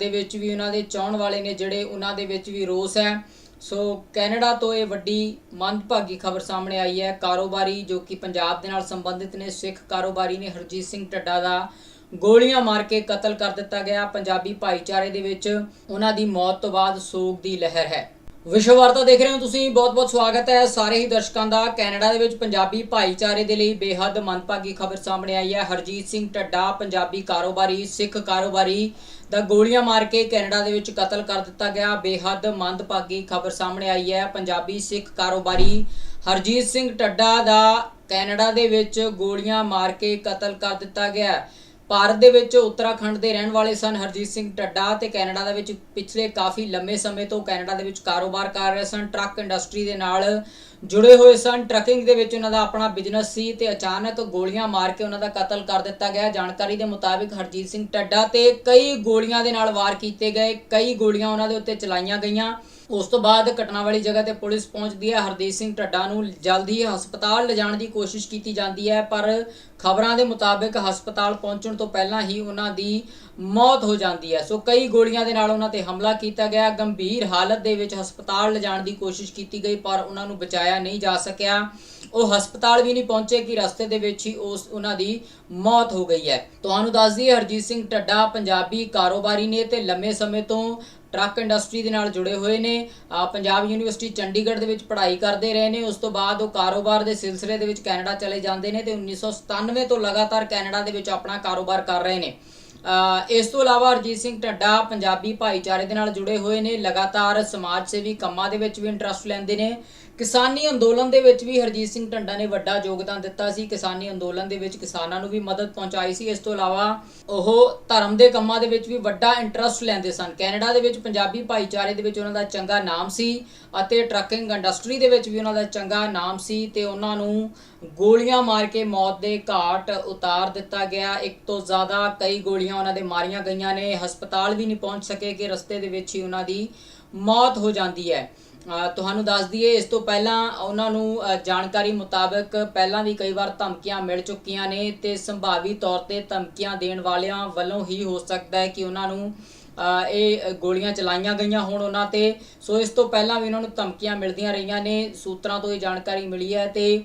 ਦੇ ਵਿੱਚ ਵੀ ਉਹਨਾਂ ਦੇ ਚਾਹਣ ਵਾਲੇ ਨੇ ਜਿਹੜੇ ਉਹਨਾਂ ਦੇ ਵਿੱਚ ਵੀ ਰੋਸ ਹੈ। ਸੋ ਕੈਨੇਡਾ ਤੋਂ ਇਹ ਵੱਡੀ ਮੰਦਭਾਗੀ ਖਬਰ ਸਾਹਮਣੇ ਆਈ ਹੈ। ਕਾਰੋਬਾਰੀ ਜੋ ਕਿ ਪੰਜਾਬ ਦੇ ਨਾਲ ਸੰਬੰਧਿਤ ਨੇ, ਸਿੱਖ ਕਾਰੋਬਾਰੀ ਨੇ ਹਰਜੀਤ ਸਿੰਘ ਟੱਡਾ ਦਾ ਗੋਲੀਆਂ ਮਾਰ ਕੇ ਕਤਲ ਕਰ ਦਿੱਤਾ ਗਿਆ। ਪੰਜਾਬੀ ਭਾਈਚਾਰੇ ਦੇ ਵਿੱਚ ਉਹਨਾਂ ਦੀ ਮੌਤ ਤੋਂ ਬਾਅਦ ਸੋਗ ਦੀ ਲਹਿਰ ਹੈ। ਵਿਸ਼ਵ ਵਾਰਤਾ ਦੇਖ ਰਹੇ ਹੋ ਤੁਸੀਂ। ਬਹੁਤ-ਬਹੁਤ ਸਵਾਗਤ ਹੈ। ਸਾਰੇ ਹੀ ਦਰਸ਼ਕਾਂ ਦਾ ਕੈਨੇਡਾ ਦੇ ਵਿੱਚ ਪੰਜਾਬੀ ਭਾਈਚਾਰੇ ਦੇ ਲਈ ਬੇਹੱਦ ਮੰਦਭਾਗੀ ਖਬਰ ਸਾਹਮਣੇ ਆਈ ਹੈ। ਹਰਜੀਤ ਸਿੰਘ ਟੱਡਾ ਪੰਜਾਬੀ ਕਾਰੋਬਾਰੀ, ਸਿੱਖ ਕਾਰੋਬਾਰੀ ਦਾ ਗੋਲੀਆਂ ਮਾਰ ਕੇ ਕੈਨੇਡਾ ਦੇ ਵਿੱਚ ਕਤਲ ਕਰ ਦਿੱਤਾ ਗਿਆ। ਬੇਹੱਦ ਮੰਦਭਾਗੀ ਖਬਰ ਸਾਹਮਣੇ ਆਈ ਹੈ। ਪੰਜਾਬੀ ਸਿੱਖ ਕਾਰੋਬਾਰੀ ਹਰਜੀਤ ਸਿੰਘ ਟੱਡਾ ਦਾ ਕੈਨੇਡਾ ਦੇ ਵਿੱਚ ਗੋਲੀਆਂ ਮਾਰ ਕੇ ਕਤਲ ਕਰ ਦਿੱਤਾ ਗਿਆ। ਭਾਰਤ ਦੇ ਵਿੱਚ ਉੱਤਰਾਖੰਡ ਦੇ ਰਹਿਣ ਵਾਲੇ ਸਨ ਹਰਜੀਤ ਸਿੰਘ ਟੱਡਾ ਤੇ ਕੈਨੇਡਾ ਦੇ ਵਿੱਚ ਪਿਛਲੇ ਕਾਫੀ ਲੰਮੇ ਸਮੇਂ ਤੋਂ ਕੈਨੇਡਾ ਦੇ ਵਿੱਚ ਕਾਰੋਬਾਰ ਕਰ ਰਹੇ ਸਨ, ਟਰੱਕ ਇੰਡਸਟਰੀ ਦੇ ਨਾਲ ਜੁੜੇ ਹੋਏ ਸਨ। ਟਰੱਕਿੰਗ ਦੇ ਵਿੱਚ ਉਹਨਾਂ ਦਾ ਆਪਣਾ ਬਿਜ਼ਨਸ ਸੀ ਤੇ ਅਚਾਨਕ ਗੋਲੀਆਂ ਮਾਰ ਕੇ ਉਹਨਾਂ ਦਾ ਕਤਲ ਕਰ ਦਿੱਤਾ ਗਿਆ। ਜਾਣਕਾਰੀ ਦੇ ਮੁਤਾਬਿਕ ਹਰਜੀਤ ਸਿੰਘ ਟੱਡਾ ਤੇ ਕਈ ਗੋਲੀਆਂ ਦੇ ਨਾਲ ਵਾਰ ਕੀਤੇ ਗਏ। ਕਈ ਗੋਲੀਆਂ ਉਹਨਾਂ ਦੇ ਉੱਤੇ ਚਲਾਈਆਂ ਗਈਆਂ। ਉਸ ਤੋਂ ਬਾਅਦ ਘਟਨਾ ਵਾਲੀ ਜਗ੍ਹਾ ਤੇ ਪੁਲਿਸ ਪਹੁੰਚਦੀ ਹੈ। ਹਰਦੀਪ ਸਿੰਘ ਢੱਡਾ ਨੂੰ ਜਲਦੀ ਹਸਪਤਾਲ ਲਿਜਾਣ ਦੀ ਕੋਸ਼ਿਸ਼ ਕੀਤੀ ਜਾਂਦੀ ਹੈ, ਪਰ ਖਬਰਾਂ ਦੇ ਮੁਤਾਬਿਕ ਹਸਪਤਾਲ ਪਹੁੰਚਣ ਤੋਂ ਪਹਿਲਾਂ ਹੀ ਉਹਨਾਂ ਦੀ ਮੌਤ ਹੋ ਜਾਂਦੀ ਹੈ। ਸੋ ਕਈ ਗੋਲੀਆਂ ਦੇ ਨਾਲ ਉਹਨਾਂ ਤੇ ਹਮਲਾ ਕੀਤਾ ਗਿਆ। ਗੰਭੀਰ ਹਾਲਤ ਦੇ ਵਿੱਚ ਹਸਪਤਾਲ ਲਿਜਾਣ ਦੀ ਕੋਸ਼ਿਸ਼ ਕੀਤੀ ਗਈ, ਪਰ ਉਹਨਾਂ ਨੂੰ ਬਚਾਇਆ ਨਹੀਂ ਜਾ ਸਕਿਆ। ਉਹ ਹਸਪਤਾਲ ਵੀ ਨਹੀਂ ਪਹੁੰਚੇ ਕਿ ਰਸਤੇ ਦੇ ਵਿੱਚ ਹੀ ਉਸ ਉਹਨਾਂ ਦੀ ਮੌਤ ਹੋ ਗਈ ਹੈ। ਤੁਹਾਨੂੰ ਦੱਸ ਦਈਏ, ਹਰਜੀਤ ਸਿੰਘ ਢੱਡਾ ਪੰਜਾਬੀ ਕਾਰੋਬਾਰੀ ਨੇ ਤੇ ਲੰਮੇ ਸਮੇਂ ਤੋਂ ਟਰੱਕ ਇੰਡਸਟਰੀ ਦੇ ਨਾਲ ਜੁੜੇ ਹੋਏ ਨੇ। ਪੰਜਾਬ ਯੂਨੀਵਰਸਿਟੀ ਚੰਡੀਗੜ੍ਹ ਦੇ ਵਿੱਚ ਪੜ੍ਹਾਈ ਕਰਦੇ ਰਹੇ ਨੇ। ਉਸ ਤੋਂ ਬਾਅਦ ਉਹ ਕਾਰੋਬਾਰ ਦੇ ਸਿਲਸਿਲੇ ਦੇ ਵਿੱਚ ਕੈਨੇਡਾ ਚਲੇ ਜਾਂਦੇ ਨੇ ਤੇ 1997 ਤੋਂ ਲਗਾਤਾਰ ਕੈਨੇਡਾ ਦੇ ਵਿੱਚ ਆਪਣਾ ਕਾਰੋਬਾਰ ਕਰ ਰਹੇ ਨੇ। ਇਸ ਤੋਂ ਇਲਾਵਾ ਅਰਜੀਤ ਸਿੰਘ ਢੱਡਾ ਪੰਜਾਬੀ ਭਾਈਚਾਰੇ ਦੇ ਨਾਲ ਜੁੜੇ ਹੋਏ ਨੇ, ਲਗਾਤਾਰ ਸਮਾਜ ਸੇਵੀ ਕੰਮਾਂ ਦੇ ਵਿੱਚ ਵੀ ਇੰਟਰਸਟ ਲੈਂਦੇ ਨੇ। ਕਿਸਾਨੀ ਅੰਦੋਲਨ ਦੇ ਵਿੱਚ ਵੀ ਹਰਜੀਤ ਸਿੰਘ ਢੰਡਾ ਨੇ ਵੱਡਾ ਯੋਗਦਾਨ ਦਿੱਤਾ ਸੀ। ਕਿਸਾਨੀ ਅੰਦੋਲਨ ਦੇ ਵਿੱਚ ਕਿਸਾਨਾਂ ਨੂੰ ਵੀ ਮਦਦ ਪਹੁੰਚਾਈ ਸੀ। ਇਸ ਤੋਂ ਇਲਾਵਾ ਉਹ ਧਰਮ ਦੇ ਕੰਮਾਂ ਦੇ ਵਿੱਚ ਵੀ ਵੱਡਾ ਇੰਟਰਸਟ ਲੈਂਦੇ ਸਨ। ਕੈਨੇਡਾ ਦੇ ਵਿੱਚ ਪੰਜਾਬੀ ਭਾਈਚਾਰੇ ਦੇ ਵਿੱਚ ਉਹਨਾਂ ਦਾ ਚੰਗਾ ਨਾਮ ਸੀ ਅਤੇ ਟਰੱਕਿੰਗ ਇੰਡਸਟਰੀ ਦੇ ਵਿੱਚ ਵੀ ਉਹਨਾਂ ਦਾ ਚੰਗਾ ਨਾਮ ਸੀ ਤੇ ਉਹਨਾਂ ਨੂੰ ਗੋਲੀਆਂ ਮਾਰ ਕੇ ਮੌਤ ਦੇ ਘਾਟ ਉਤਾਰ ਦਿੱਤਾ ਗਿਆ। ਇੱਕ ਤੋਂ ਜ਼ਿਆਦਾ ਕਈ ਗੋਲੀਆਂ ਉਹਨਾਂ ਦੇ ਮਾਰੀਆਂ ਗਈਆਂ ਨੇ। ਹਸਪਤਾਲ ਵੀ ਨਹੀਂ ਪਹੁੰਚ ਸਕੇ ਕਿ ਰਸਤੇ ਦੇ ਵਿੱਚ ਹੀ ਉਹਨਾਂ ਦੀ ਮੌਤ ਹੋ ਜਾਂਦੀ ਹੈ। ਤੁਹਾਨੂੰ ਦੱਸ ਦਈਏ, ਇਸ ਤੋਂ ਪਹਿਲਾਂ ਉਹਨਾਂ ਨੂੰ ਜਾਣਕਾਰੀ ਮੁਤਾਬਕ ਪਹਿਲਾਂ ਵੀ ਕਈ ਵਾਰ ਧਮਕੀਆਂ ਮਿਲ ਚੁੱਕੀਆਂ ਨੇ ਤੇ ਸੰਭਾਵੀ ਤੌਰ ਤੇ ਧਮਕੀਆਂ ਦੇਣ ਵਾਲਿਆਂ ਵੱਲੋਂ ਹੀ ਹੋ ਸਕਦਾ ਹੈ ਕਿ ਉਹਨਾਂ ਨੂੰ ਇਹ ਗੋਲੀਆਂ ਚਲਾਈਆਂ ਗਈਆਂ ਹੋਣ ਉਹਨਾਂ ਤੇ। ਸੋ ਇਸ ਤੋਂ ਪਹਿਲਾਂ ਵੀ ਉਹਨਾਂ ਨੂੰ ਧਮਕੀਆਂ ਮਿਲਦੀਆਂ ਰਹੀਆਂ ਨੇ। ਸੂਤਰਾਂ ਤੋਂ ਇਹ ਜਾਣਕਾਰੀ ਮਿਲੀ ਹੈ ਤੇ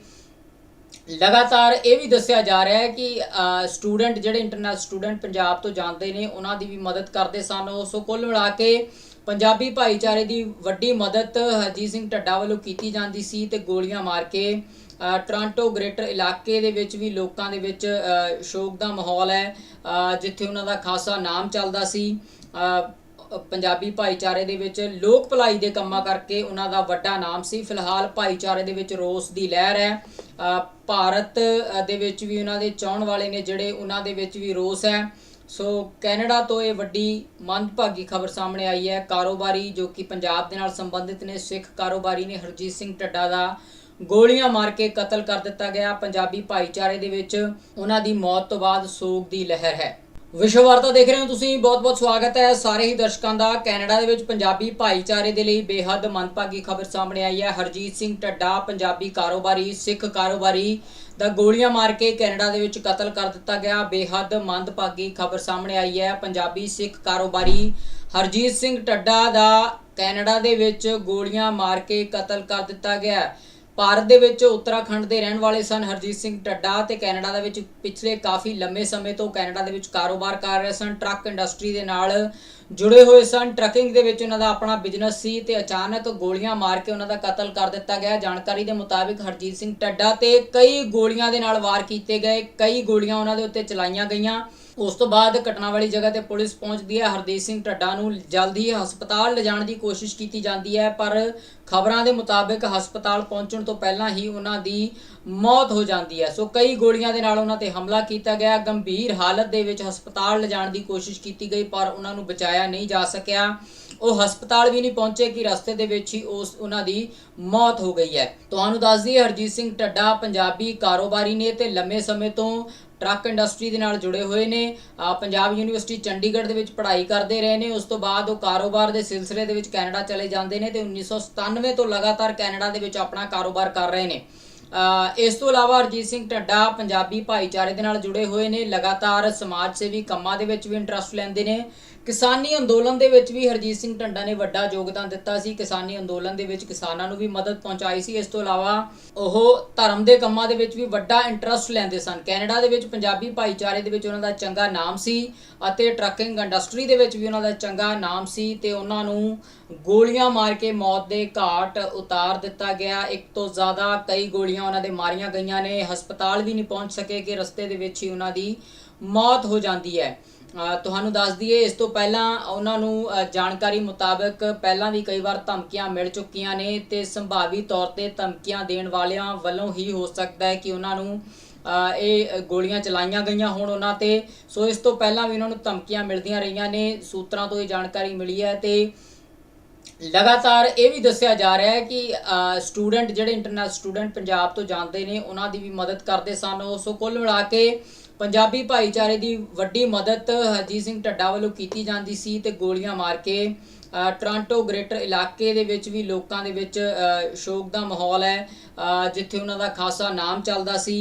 ਲਗਾਤਾਰ ਇਹ ਵੀ ਦੱਸਿਆ ਜਾ ਰਿਹਾ ਹੈ ਕਿ ਸਟੂਡੈਂਟ ਜਿਹੜੇ ਇੰਟਰਨੈਸ਼ਨਲ ਸਟੂਡੈਂਟ ਪੰਜਾਬ ਤੋਂ ਜਾਂਦੇ ਨੇ ਉਹਨਾਂ ਦੀ ਵੀ ਮਦਦ ਕਰਦੇ ਸਨ। ਉਹ। ਸੋ ਕੁੱਲ ਮਿਲਾ ਕੇ ਪੰਜਾਬੀ ਭਾਈਚਾਰੇ ਦੀ ਵੱਡੀ ਮਦਦ ਹਰਜੀਤ ਸਿੰਘ ਢੱਡਾ ਵੱਲੋਂ ਕੀਤੀ ਜਾਂਦੀ ਸੀ ਤੇ ਗੋਲੀਆਂ ਮਾਰ ਕੇ ਅ, ਗ੍ਰੇਟਰ ਇਲਾਕੇ ਦੇ ਵਿੱਚ ਵੀ ਲੋਕਾਂ ਦੇ ਵਿੱਚ ਅ, ਸ਼ੋਕ ਦਾ ਮਾਹੌਲ ਹੈ ਜਿੱਥੇ ਉਹਨਾਂ ਦਾ ਖਾਸਾ ਨਾਮ ਚੱਲਦਾ ਸੀ। ਪੰਜਾਬੀ ਭਾਈਚਾਰੇ ਦੇ ਵਿੱਚ ਲੋਕ ਭਲਾਈ ਦੇ ਕੰਮਾਂ ਕਰਕੇ ਉਹਨਾਂ ਦਾ ਵੱਡਾ ਨਾਮ ਸੀ। ਫਿਲਹਾਲ ਭਾਈਚਾਰੇ ਦੇ ਵਿੱਚ ਰੋਸ ਦੀ ਲਹਿਰ ਹੈ। ਭਾਰਤ ਦੇ ਵਿੱਚ ਵੀ ਉਹਨਾਂ ਦੇ ਚਾਹਣ ਵਾਲੇ ਨੇ ਜਿਹੜੇ ਉਹਨਾਂ ਦੇ ਵਿੱਚ ਵੀ ਰੋਸ ਹੈ। ਸੋ ਕੈਨੇਡਾ ਤੋਂ ਇਹ ਵੱਡੀ ਮੰਦਭਾਗੀ ਖਬਰ ਸਾਹਮਣੇ ਆਈ ਹੈ। ਕਾਰੋਬਾਰੀ ਜੋ ਕਿ ਪੰਜਾਬ ਦੇ ਨਾਲ ਸੰਬੰਧਿਤ ਨੇ, ਸਿੱਖ ਕਾਰੋਬਾਰੀ ਨੇ ਹਰਜੀਤ ਸਿੰਘ ਢੱਡਾ ਦਾ ਗੋਲੀਆਂ ਮਾਰ ਕੇ ਕਤਲ ਕਰ ਦਿੱਤਾ ਗਿਆ। ਪੰਜਾਬੀ ਭਾਈਚਾਰੇ ਦੇ ਵਿੱਚ ਉਹਨਾਂ ਦੀ ਮੌਤ ਤੋਂ ਬਾਅਦ ਸੋਗ ਦੀ ਲਹਿਰ ਹੈ। ਵਿਸ਼ਵ ਵਾਰਤਾ ਦੇਖ ਰਹੇ ਹੋ ਤੁਸੀਂ, ਬਹੁਤ-ਬਹੁਤ ਸਵਾਗਤ ਹੈ ਸਾਰੇ ਹੀ ਦਰਸ਼ਕਾਂ ਦਾ। ਕੈਨੇਡਾ ਦੇ ਵਿੱਚ ਪੰਜਾਬੀ ਭਾਈਚਾਰੇ ਦੇ ਲਈ ਬੇਹੱਦ ਮੰਦਭਾਗੀ ਖਬਰ ਸਾਹਮਣੇ ਆਈ ਹੈ। ਹਰਜੀਤ ਸਿੰਘ ਢੱਡਾ, ਪੰਜਾਬੀ ਕਾਰੋਬਾਰੀ, ਸਿੱਖ ਕਾਰੋਬਾਰੀ ਦਾ ਗੋਲੀਆਂ ਮਾਰ ਕੇ ਕੈਨੇਡਾ ਦੇ ਵਿੱਚ ਕਤਲ ਕਰ ਦਿੱਤਾ ਗਿਆ। ਬੇਹੱਦ ਮੰਦਭਾਗੀ ਖਬਰ ਸਾਹਮਣੇ ਆਈ ਹੈ। ਪੰਜਾਬੀ ਸਿੱਖ ਕਾਰੋਬਾਰੀ ਹਰਜੀਤ ਸਿੰਘ ਢੱਡਾ ਦਾ ਕੈਨੇਡਾ ਦੇ ਵਿੱਚ ਗੋਲੀਆਂ ਮਾਰ ਕੇ ਕਤਲ ਕਰ ਦਿੱਤਾ ਗਿਆ। ਭਾਰਤ ਦੇ ਵਿੱਚ ਉੱਤਰਾਖੰਡ ਦੇ ਰਹਿਣ ਵਾਲੇ ਸਨ ਹਰਜੀਤ ਸਿੰਘ ਢੱਡਾ ਤੇ ਕੈਨੇਡਾ ਦੇ ਵਿੱਚ ਪਿਛਲੇ ਕਾਫੀ ਲੰਮੇ ਸਮੇਂ ਤੋਂ ਕੈਨੇਡਾ ਦੇ ਵਿੱਚ ਕਾਰੋਬਾਰ ਕਰ ਰਹੇ ਸਨ, ਟਰੱਕ ਇੰਡਸਟਰੀ ਦੇ ਨਾਲ ਜੁੜੇ ਹੋਏ ਸਨ। ਟਰੱਕਿੰਗ ਦੇ ਵਿੱਚ ਉਹਨਾਂ ਦਾ ਆਪਣਾ ਬਿਜ਼ਨਸ ਸੀ ਤੇ ਅਚਾਨਕ ਗੋਲੀਆਂ ਮਾਰ ਕੇ ਉਹਨਾਂ ਦਾ ਕਤਲ ਕਰ ਦਿੱਤਾ ਗਿਆ। ਜਾਣਕਾਰੀ ਦੇ ਮੁਤਾਬਿਕ ਹਰਜੀਤ ਸਿੰਘ ਢੱਡਾ ਤੇ ਕਈ ਗੋਲੀਆਂ ਦੇ ਨਾਲ ਵਾਰ ਕੀਤੇ ਗਏ। ਕਈ ਗੋਲੀਆਂ ਉਹਨਾਂ ਦੇ ਉੱਤੇ ਚਲਾਈਆਂ ਗਈਆਂ। ਉਸ ਤੋਂ ਬਾਅਦ ਘਟਨਾ ਵਾਲੀ ਜਗ੍ਹਾ ਤੇ ਪੁਲਿਸ ਪਹੁੰਚਦੀ ਹੈ। ਹਰਦੀਪ ਸਿੰਘ ਢੱਡਾ ਨੂੰ ਜਲਦੀ ਹਸਪਤਾਲ ਲਿਜਾਣ ਦੀ ਕੋਸ਼ਿਸ਼ ਕੀਤੀ ਜਾਂਦੀ ਹੈ, ਪਰ ਖਬਰਾਂ ਦੇ ਮੁਤਾਬਿਕ ਹਸਪਤਾਲ ਪਹੁੰਚਣ ਤੋਂ ਪਹਿਲਾਂ ਹੀ ਉਹਨਾਂ ਦੀ ਮੌਤ ਹੋ ਜਾਂਦੀ ਹੈ। ਸੋ ਕਈ ਗੋਲੀਆਂ ਦੇ ਨਾਲ ਉਹਨਾਂ ਤੇ ਹਮਲਾ ਕੀਤਾ ਗਿਆ। ਗੰਭੀਰ ਹਾਲਤ ਦੇ ਵਿੱਚ ਹਸਪਤਾਲ ਲਿਜਾਣ ਦੀ ਕੋਸ਼ਿਸ਼ ਕੀਤੀ ਗਈ, ਪਰ ਉਹਨਾਂ ਨੂੰ ਬਚਾਇਆ ਨਹੀਂ ਜਾ ਸਕਿਆ। ਉਹ ਹਸਪਤਾਲ ਵੀ ਨਹੀਂ ਪਹੁੰਚੇ ਕਿ ਰਸਤੇ ਦੇ ਵਿੱਚ ਹੀ ਉਸ ਉਹਨਾਂ ਦੀ ਮੌਤ ਹੋ ਗਈ ਹੈ। ਤੁਹਾਨੂੰ ਦੱਸ ਦਈਏ, ਹਰਜੀਤ ਸਿੰਘ ਢੱਡਾ ਪੰਜਾਬੀ ਕਾਰੋਬਾਰੀ ਨੇ ਤੇ ਲੰਮੇ ਸਮੇਂ ਤੋਂ ਟਰੱਕ ਇੰਡਸਟਰੀ ਦੇ ਨਾਲ ਜੁੜੇ ਹੋਏ ਨੇ। ਪੰਜਾਬ ਯੂਨੀਵਰਸਿਟੀ ਚੰਡੀਗੜ੍ਹ ਦੇ ਵਿੱਚ ਪੜ੍ਹਾਈ ਕਰਦੇ ਰਹੇ ਨੇ। ਉਸ ਤੋਂ ਬਾਅਦ ਉਹ ਕਾਰੋਬਾਰ ਦੇ ਸਿਲਸਿਲੇ ਦੇ ਵਿੱਚ ਕੈਨੇਡਾ ਚਲੇ ਜਾਂਦੇ ਨੇ ਤੇ 1997 ਤੋਂ ਲਗਾਤਾਰ ਕੈਨੇਡਾ ਦੇ ਵਿੱਚ ਆਪਣਾ ਕਾਰੋਬਾਰ ਕਰ ਰਹੇ ਨੇ। ਇਸ ਤੋਂ ਇਲਾਵਾ ਹਰਜੀਤ ਸਿੰਘ ਢੱਡਾ ਪੰਜਾਬੀ ਭਾਈਚਾਰੇ ਦੇ ਨਾਲ ਜੁੜੇ ਹੋਏ ਨੇ। ਲਗਾਤਾਰ ਸਮਾਜ ਸੇਵੀ ਕੰਮਾਂ ਦੇ ਵਿੱਚ ਵੀ ਇੰਟਰਸਟ ਲੈਂਦੇ ਨੇ। ਕਿਸਾਨੀ ਅੰਦੋਲਨ ਦੇ ਵਿੱਚ ਵੀ ਹਰਜੀਤ ਸਿੰਘ ਢੰਡਾ ਨੇ ਵੱਡਾ ਯੋਗਦਾਨ ਦਿੱਤਾ ਸੀ। ਕਿਸਾਨੀ ਅੰਦੋਲਨ ਦੇ ਵਿੱਚ ਕਿਸਾਨਾਂ ਨੂੰ ਵੀ ਮਦਦ ਪਹੁੰਚਾਈ ਸੀ। ਇਸ ਤੋਂ ਇਲਾਵਾ ਉਹ ਧਰਮ ਦੇ ਕੰਮਾਂ ਦੇ ਵਿੱਚ ਵੀ ਵੱਡਾ ਇੰਟਰਸਟ ਲੈਂਦੇ ਸਨ। ਕੈਨੇਡਾ ਦੇ ਵਿੱਚ ਪੰਜਾਬੀ ਭਾਈਚਾਰੇ ਦੇ ਵਿੱਚ ਉਹਨਾਂ ਦਾ ਚੰਗਾ ਨਾਮ ਸੀ ਅਤੇ ਟਰੱਕਿੰਗ ਇੰਡਸਟਰੀ ਦੇ ਵਿੱਚ ਵੀ ਉਹਨਾਂ ਦਾ ਚੰਗਾ ਨਾਮ ਸੀ ਤੇ ਉਹਨਾਂ ਨੂੰ ਗੋਲੀਆਂ ਮਾਰ ਕੇ ਮੌਤ ਦੇ ਘਾਟ ਉਤਾਰ ਦਿੱਤਾ ਗਿਆ। ਇੱਕ ਤੋਂ ਜ਼ਿਆਦਾ ਕਈ ਗੋਲੀਆਂ ਉਹਨਾਂ ਦੇ ਮਾਰੀਆਂ ਗਈਆਂ ਨੇ। ਹਸਪਤਾਲ ਵੀ ਨਹੀਂ ਪਹੁੰਚ ਸਕੇ ਕਿ ਰਸਤੇ ਦੇ ਵਿੱਚ ਹੀ ਉਹਨਾਂ ਦੀ ਮੌਤ ਹੋ ਜਾਂਦੀ ਹੈ। ਤੁਹਾਨੂੰ ਦੱਸ ਦਈਏ, ਇਸ ਤੋਂ ਪਹਿਲਾਂ ਉਹਨਾਂ ਨੂੰ ਜਾਣਕਾਰੀ ਮੁਤਾਬਕ ਪਹਿਲਾਂ ਵੀ ਕਈ ਵਾਰ ਧਮਕੀਆਂ ਮਿਲ ਚੁੱਕੀਆਂ ਨੇ ਤੇ ਸੰਭਾਵੀ ਤੌਰ ਤੇ ਧਮਕੀਆਂ ਦੇਣ ਵਾਲਿਆਂ ਵੱਲੋਂ ਹੀ ਹੋ ਸਕਦਾ ਹੈ ਕਿ ਉਹਨਾਂ ਨੂੰ ਇਹ ਗੋਲੀਆਂ ਚਲਾਈਆਂ ਗਈਆਂ ਹੋਣ ਉਹਨਾਂ ਤੇ ਸੋ ਇਸ ਤੋਂ ਪਹਿਲਾਂ ਵੀ ਉਹਨਾਂ ਨੂੰ ਧਮਕੀਆਂ ਮਿਲਦੀਆਂ ਰਹੀਆਂ ਨੇ, ਸੂਤਰਾਂ ਤੋਂ ਇਹ ਜਾਣਕਾਰੀ ਮਿਲੀ ਹੈ ਤੇ ਲਗਾਤਾਰ ਇਹ ਵੀ ਦੱਸਿਆ ਜਾ ਰਿਹਾ ਹੈ ਕਿ ਸਟੂਡੈਂਟ ਜਿਹੜੇ ਇੰਟਰਨੈਸ਼ਨਲ ਸਟੂਡੈਂਟ ਪੰਜਾਬ ਤੋਂ ਜਾਂਦੇ ਨੇ, ਉਹਨਾਂ ਦੀ ਵੀ ਮਦਦ ਕਰਦੇ ਸਨ ਉਹ। ਸੋ ਕੁੱਲ ਮਿਲਾ ਕੇ ਪੰਜਾਬੀ ਭਾਈਚਾਰੇ ਦੀ ਵੱਡੀ ਮਦਦ ਹਰਜੀਤ ਸਿੰਘ ਢੱਡਾ ਵੱਲੋਂ ਕੀਤੀ ਜਾਂਦੀ ਸੀ ਤੇ ਗੋਲੀਆਂ ਮਾਰ ਕੇ ਅ, ਟੋਰਾਂਟੋ ਗ੍ਰੇਟਰ ਇਲਾਕੇ ਦੇ ਵਿੱਚ ਵੀ ਲੋਕਾਂ ਦੇ ਵਿੱਚ ਅ, ਸ਼ੋਕ ਦਾ ਮਾਹੌਲ ਹੈ ਜਿੱਥੇ ਉਹਨਾਂ ਦਾ ਖਾਸਾ ਨਾਮ ਚੱਲਦਾ ਸੀ।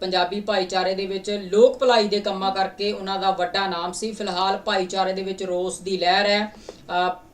ਪੰਜਾਬੀ ਭਾਈਚਾਰੇ ਦੇ ਵਿੱਚ ਲੋਕ ਭਲਾਈ ਦੇ ਕੰਮਾਂ ਕਰਕੇ ਉਹਨਾਂ ਦਾ ਵੱਡਾ ਨਾਮ ਸੀ। ਫਿਲਹਾਲ ਭਾਈਚਾਰੇ ਦੇ ਵਿੱਚ ਰੋਸ ਦੀ ਲਹਿਰ ਹੈ।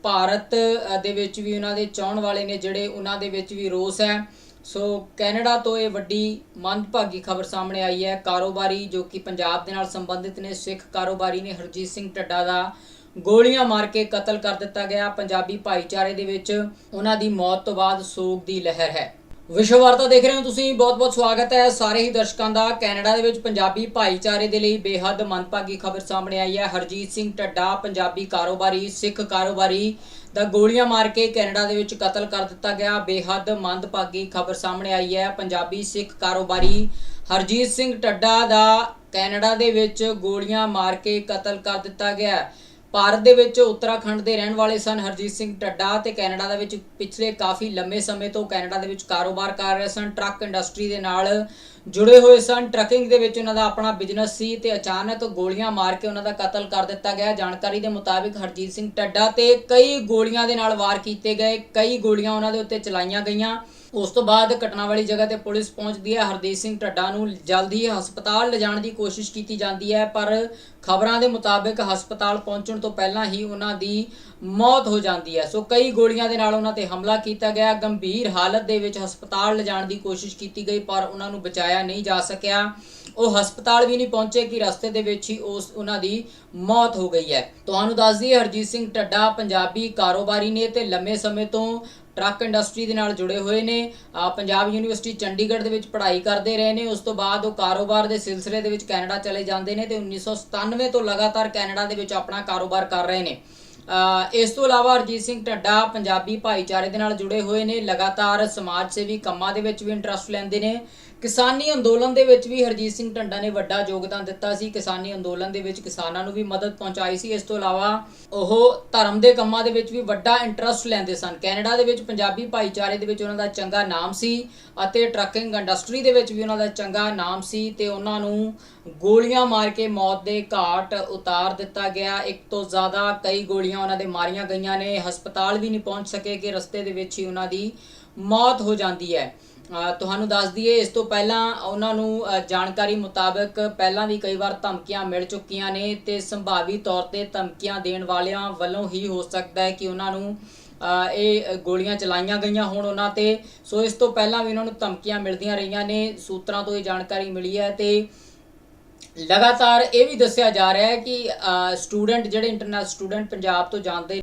ਭਾਰਤ ਦੇ ਵਿੱਚ ਵੀ ਉਹਨਾਂ ਦੇ ਚਾਹਣ ਵਾਲੇ ਨੇ ਜਿਹੜੇ ਉਹਨਾਂ ਦੇ ਵਿੱਚ ਵੀ ਰੋਸ ਹੈ। ਸੋ ਕੈਨੇਡਾ ਤੋਂ ਇਹ ਵੱਡੀ ਮੰਦਭਾਗੀ ਖਬਰ ਸਾਹਮਣੇ ਆਈ ਹੈ। ਕਾਰੋਬਾਰੀ ਜੋ ਕਿ ਪੰਜਾਬ ਦੇ ਨਾਲ ਸੰਬੰਧਿਤ ਨੇ, ਸਿੱਖ ਕਾਰੋਬਾਰੀ ਨੇ ਹਰਜੀਤ ਸਿੰਘ ਢੱਡਾ ਦਾ ਗੋਲੀਆਂ ਮਾਰ ਕੇ ਕਤਲ ਕਰ ਦਿੱਤਾ ਗਿਆ। ਪੰਜਾਬੀ ਭਾਈਚਾਰੇ ਦੇ ਵਿੱਚ ਉਹਨਾਂ ਦੀ ਮੌਤ ਤੋਂ ਬਾਅਦ ਸੋਗ ਦੀ ਲਹਿਰ ਹੈ। ਵਿਸ਼ਵ ਵਾਰਤਾ ਦੇਖ ਰਹੇ ਹੋ ਤੁਸੀਂ। ਬਹੁਤ-ਬਹੁਤ ਸਵਾਗਤ ਹੈ ਸਾਰੇ ਹੀ ਦਰਸ਼ਕਾਂ ਦਾ। ਕੈਨੇਡਾ ਦੇ ਵਿੱਚ ਪੰਜਾਬੀ ਭਾਈਚਾਰੇ ਦੇ ਲਈ ਬੇਹੱਦ ਮੰਦਭਾਗੀ ਖਬਰ ਸਾਹਮਣੇ ਆਈ ਹੈ। ਹਰਜੀਤ ਸਿੰਘ ਢੱਡਾ, ਪੰਜਾਬੀ ਕਾਰੋਬਾਰੀ, ਸਿੱਖ ਕਾਰੋਬਾਰੀ ਦਾ ਗੋਲੀਆਂ ਮਾਰ ਕੇ ਕੈਨੇਡਾ ਦੇ ਵਿੱਚ ਕਤਲ ਕਰ ਦਿੱਤਾ ਗਿਆ। ਬੇਹੱਦ ਮੰਦਭਾਗੀ ਖਬਰ ਸਾਹਮਣੇ ਆਈ ਹੈ। ਪੰਜਾਬੀ ਸਿੱਖ ਕਾਰੋਬਾਰੀ ਹਰਜੀਤ ਸਿੰਘ ਟੱਡਾ ਦਾ ਕੈਨੇਡਾ ਦੇ ਵਿੱਚ ਗੋਲੀਆਂ ਮਾਰ ਕੇ ਕਤਲ ਕਰ ਦਿੱਤਾ ਗਿਆ ਭਾਰਤ ਦੇ ਵਿੱਚ ਉੱਤਰਾਖੰਡ ਦੇ ਰਹਿਣ ਵਾਲੇ ਸਨ ਹਰਜੀਤ ਸਿੰਘ ਢੱਡਾ ਤੇ ਕੈਨੇਡਾ ਦੇ ਵਿੱਚ ਪਿਛਲੇ ਕਾਫੀ ਲੰਮੇ ਸਮੇਂ ਤੋਂ ਕੈਨੇਡਾ ਦੇ ਵਿੱਚ ਕਾਰੋਬਾਰ ਕਰ ਰਹੇ ਸਨ, ਟਰੱਕ ਇੰਡਸਟਰੀ ਦੇ ਨਾਲ ਜੁੜੇ ਹੋਏ ਸਨ। ਟਰੱਕਿੰਗ ਦੇ ਵਿੱਚ ਉਹਨਾਂ ਦਾ ਆਪਣਾ ਬਿਜ਼ਨਸ ਸੀ ਤੇ ਅਚਾਨਕ ਗੋਲੀਆਂ ਮਾਰ ਕੇ ਉਹਨਾਂ ਦਾ ਕਤਲ ਕਰ ਦਿੱਤਾ ਗਿਆ। ਜਾਣਕਾਰੀ ਦੇ ਮੁਤਾਬਿਕ ਹਰਜੀਤ ਸਿੰਘ ਢੱਡਾ ਤੇ ਕਈ ਗੋਲੀਆਂ ਦੇ ਨਾਲ ਵਾਰ ਕੀਤੇ ਗਏ। ਕਈ ਗੋਲੀਆਂ ਉਹਨਾਂ ਦੇ ਉੱਤੇ ਚਲਾਈਆਂ ਗਈਆਂ। ਉਸ ਤੋਂ ਬਾਅਦ ਘਟਨਾ ਵਾਲੀ ਜਗ੍ਹਾ ਤੇ ਪੁਲਿਸ ਪਹੁੰਚਦੀ ਹੈ। ਹਰਦੀਪ ਸਿੰਘ ਢੱਡਾ ਨੂੰ ਜਲਦੀ ਹਸਪਤਾਲ ਲਿਜਾਣ ਦੀ ਕੋਸ਼ਿਸ਼ ਕੀਤੀ ਜਾਂਦੀ ਹੈ, ਪਰ ਖਬਰਾਂ ਦੇ ਮੁਤਾਬਕ ਹਸਪਤਾਲ ਪਹੁੰਚਣ ਤੋਂ ਪਹਿਲਾਂ ਹੀ ਉਹਨਾਂ ਦੀ ਮੌਤ ਹੋ ਜਾਂਦੀ ਹੈ। ਸੋ ਕਈ ਗੋਲੀਆਂ ਦੇ ਨਾਲ ਉਹਨਾਂ ਤੇ ਹਮਲਾ ਕੀਤਾ ਗਿਆ। ਗੰਭੀਰ ਹਾਲਤ ਦੇ ਵਿੱਚ ਹਸਪਤਾਲ ਲਿਜਾਣ ਦੀ ਕੋਸ਼ਿਸ਼ ਕੀਤੀ ਗਈ, ਪਰ ਉਹਨਾਂ ਨੂੰ ਬਚਾਇਆ ਨਹੀਂ ਜਾ ਸਕਿਆ। ਉਹ ਹਸਪਤਾਲ ਵੀ ਨਹੀਂ ਪਹੁੰਚੇ ਕਿ ਰਸਤੇ ਦੇ ਵਿੱਚ ਹੀ ਉਸ, ਉਹਨਾਂ ਦੀ ਮੌਤ ਹੋ ਗਈ ਹੈ। ਤੁਹਾਨੂੰ ਦੱਸ ਦਈਏ, ਹਰਜੀਤ ਸਿੰਘ ਢੱਡਾ ਪੰਜਾਬੀ ਕਾਰੋਬਾਰੀ ਨੇ ਤੇ ਲੰਮੇ ਸਮੇਂ ਤੋਂ ਟਰੱਕ ਇੰਡਸਟਰੀ ਦੇ ਨਾਲ ਜੁੜੇ ਹੋਏ ਨੇ। ਪੰਜਾਬ ਯੂਨੀਵਰਸਿਟੀ ਚੰਡੀਗੜ੍ਹ ਦੇ ਵਿੱਚ ਪੜ੍ਹਾਈ ਕਰਦੇ ਰਹੇ ਨੇ। ਉਸ ਤੋਂ ਬਾਅਦ ਉਹ ਕਾਰੋਬਾਰ ਦੇ ਸਿਲਸਿਲੇ ਦੇ ਵਿੱਚ ਕੈਨੇਡਾ ਚਲੇ ਜਾਂਦੇ ਨੇ ਤੇ 1997 ਤੋਂ ਲਗਾਤਾਰ ਕੈਨੇਡਾ ਦੇ ਵਿੱਚ ਆਪਣਾ ਕਾਰੋਬਾਰ ਕਰ ਰਹੇ ਨੇ। ਇਸ ਤੋਂ ਇਲਾਵਾ ਹਰਜੀਤ ਸਿੰਘ ਢੱਡਾ ਪੰਜਾਬੀ ਭਾਈਚਾਰੇ ਦੇ ਨਾਲ ਜੁੜੇ ਹੋਏ ਨੇ। ਲਗਾਤਾਰ ਸਮਾਜ ਸੇਵੀ ਕੰਮਾਂ ਦੇ ਵਿੱਚ ਵੀ ਇੰਟਰਸਟ ਲੈਂਦੇ ਨੇ। ਕਿਸਾਨੀ ਅੰਦੋਲਨ ਦੇ ਵਿੱਚ ਵੀ ਹਰਜੀਤ ਸਿੰਘ ਢੰਡਾ ਨੇ ਵੱਡਾ ਯੋਗਦਾਨ ਦਿੱਤਾ ਸੀ। ਕਿਸਾਨੀ ਅੰਦੋਲਨ ਦੇ ਵਿੱਚ ਕਿਸਾਨਾਂ ਨੂੰ ਵੀ ਮਦਦ ਪਹੁੰਚਾਈ ਸੀ। ਇਸ ਤੋਂ ਇਲਾਵਾ ਉਹ ਧਰਮ ਦੇ ਕੰਮਾਂ ਦੇ ਵਿੱਚ ਵੀ ਵੱਡਾ ਇੰਟਰਸਟ ਲੈਂਦੇ ਸਨ। ਕੈਨੇਡਾ ਦੇ ਵਿੱਚ ਪੰਜਾਬੀ ਭਾਈਚਾਰੇ ਦੇ ਵਿੱਚ ਉਹਨਾਂ ਦਾ ਚੰਗਾ ਨਾਮ ਸੀ ਅਤੇ ਟਰੱਕਿੰਗ ਇੰਡਸਟਰੀ ਦੇ ਵਿੱਚ ਵੀ ਉਹਨਾਂ ਦਾ ਚੰਗਾ ਨਾਮ ਸੀ ਤੇ ਉਹਨਾਂ ਨੂੰ ਗੋਲੀਆਂ ਮਾਰ ਕੇ ਮੌਤ ਦੇ ਘਾਟ ਉਤਾਰ ਦਿੱਤਾ ਗਿਆ। ਇੱਕ ਤੋਂ ਜ਼ਿਆਦਾ ਕਈ ਗੋਲੀਆਂ ਉਹਨਾਂ ਦੇ ਮਾਰੀਆਂ ਗਈਆਂ ਨੇ। ਹਸਪਤਾਲ ਵੀ ਨਹੀਂ ਪਹੁੰਚ ਸਕੇ ਕਿ ਰਸਤੇ ਦੇ ਵਿੱਚ ਹੀ ਉਹਨਾਂ ਦੀ ਮੌਤ ਹੋ ਜਾਂਦੀ ਹੈ। ਤੁਹਾਨੂੰ ਦੱਸ ਦਈਏ, ਇਸ ਤੋਂ ਪਹਿਲਾਂ ਉਹਨਾਂ ਨੂੰ ਜਾਣਕਾਰੀ ਮੁਤਾਬਕ ਪਹਿਲਾਂ ਵੀ ਕਈ ਵਾਰ ਧਮਕੀਆਂ ਮਿਲ ਚੁੱਕੀਆਂ ਨੇ ਤੇ ਸੰਭਾਵੀ ਤੌਰ ਤੇ ਧਮਕੀਆਂ ਦੇਣ ਵਾਲਿਆਂ ਵੱਲੋਂ ਹੀ ਹੋ ਸਕਦਾ ਹੈ ਕਿ ਉਹਨਾਂ ਨੂੰ ਇਹ ਗੋਲੀਆਂ ਚਲਾਈਆਂ ਗਈਆਂ ਹੋਣ ਉਹਨਾਂ ਤੇ। ਸੋ ਇਸ ਤੋਂ ਪਹਿਲਾਂ ਵੀ ਉਹਨਾਂ ਨੂੰ ਧਮਕੀਆਂ ਮਿਲਦੀਆਂ ਰਹੀਆਂ ਨੇ, ਸੂਤਰਾਂ ਤੋਂ ਇਹ ਜਾਣਕਾਰੀ ਮਿਲੀ ਹੈ ਤੇ ਲਗਾਤਾਰ ਇਹ ਵੀ ਦੱਸਿਆ ਜਾ ਰਿਹਾ ਹੈ ਕਿ ਸਟੂਡੈਂਟ ਜਿਹੜੇ ਇੰਟਰਨੈਸ਼ਨਲ ਸਟੂਡੈਂਟ ਪੰਜਾਬ ਤੋਂ ਜਾਂਦੇ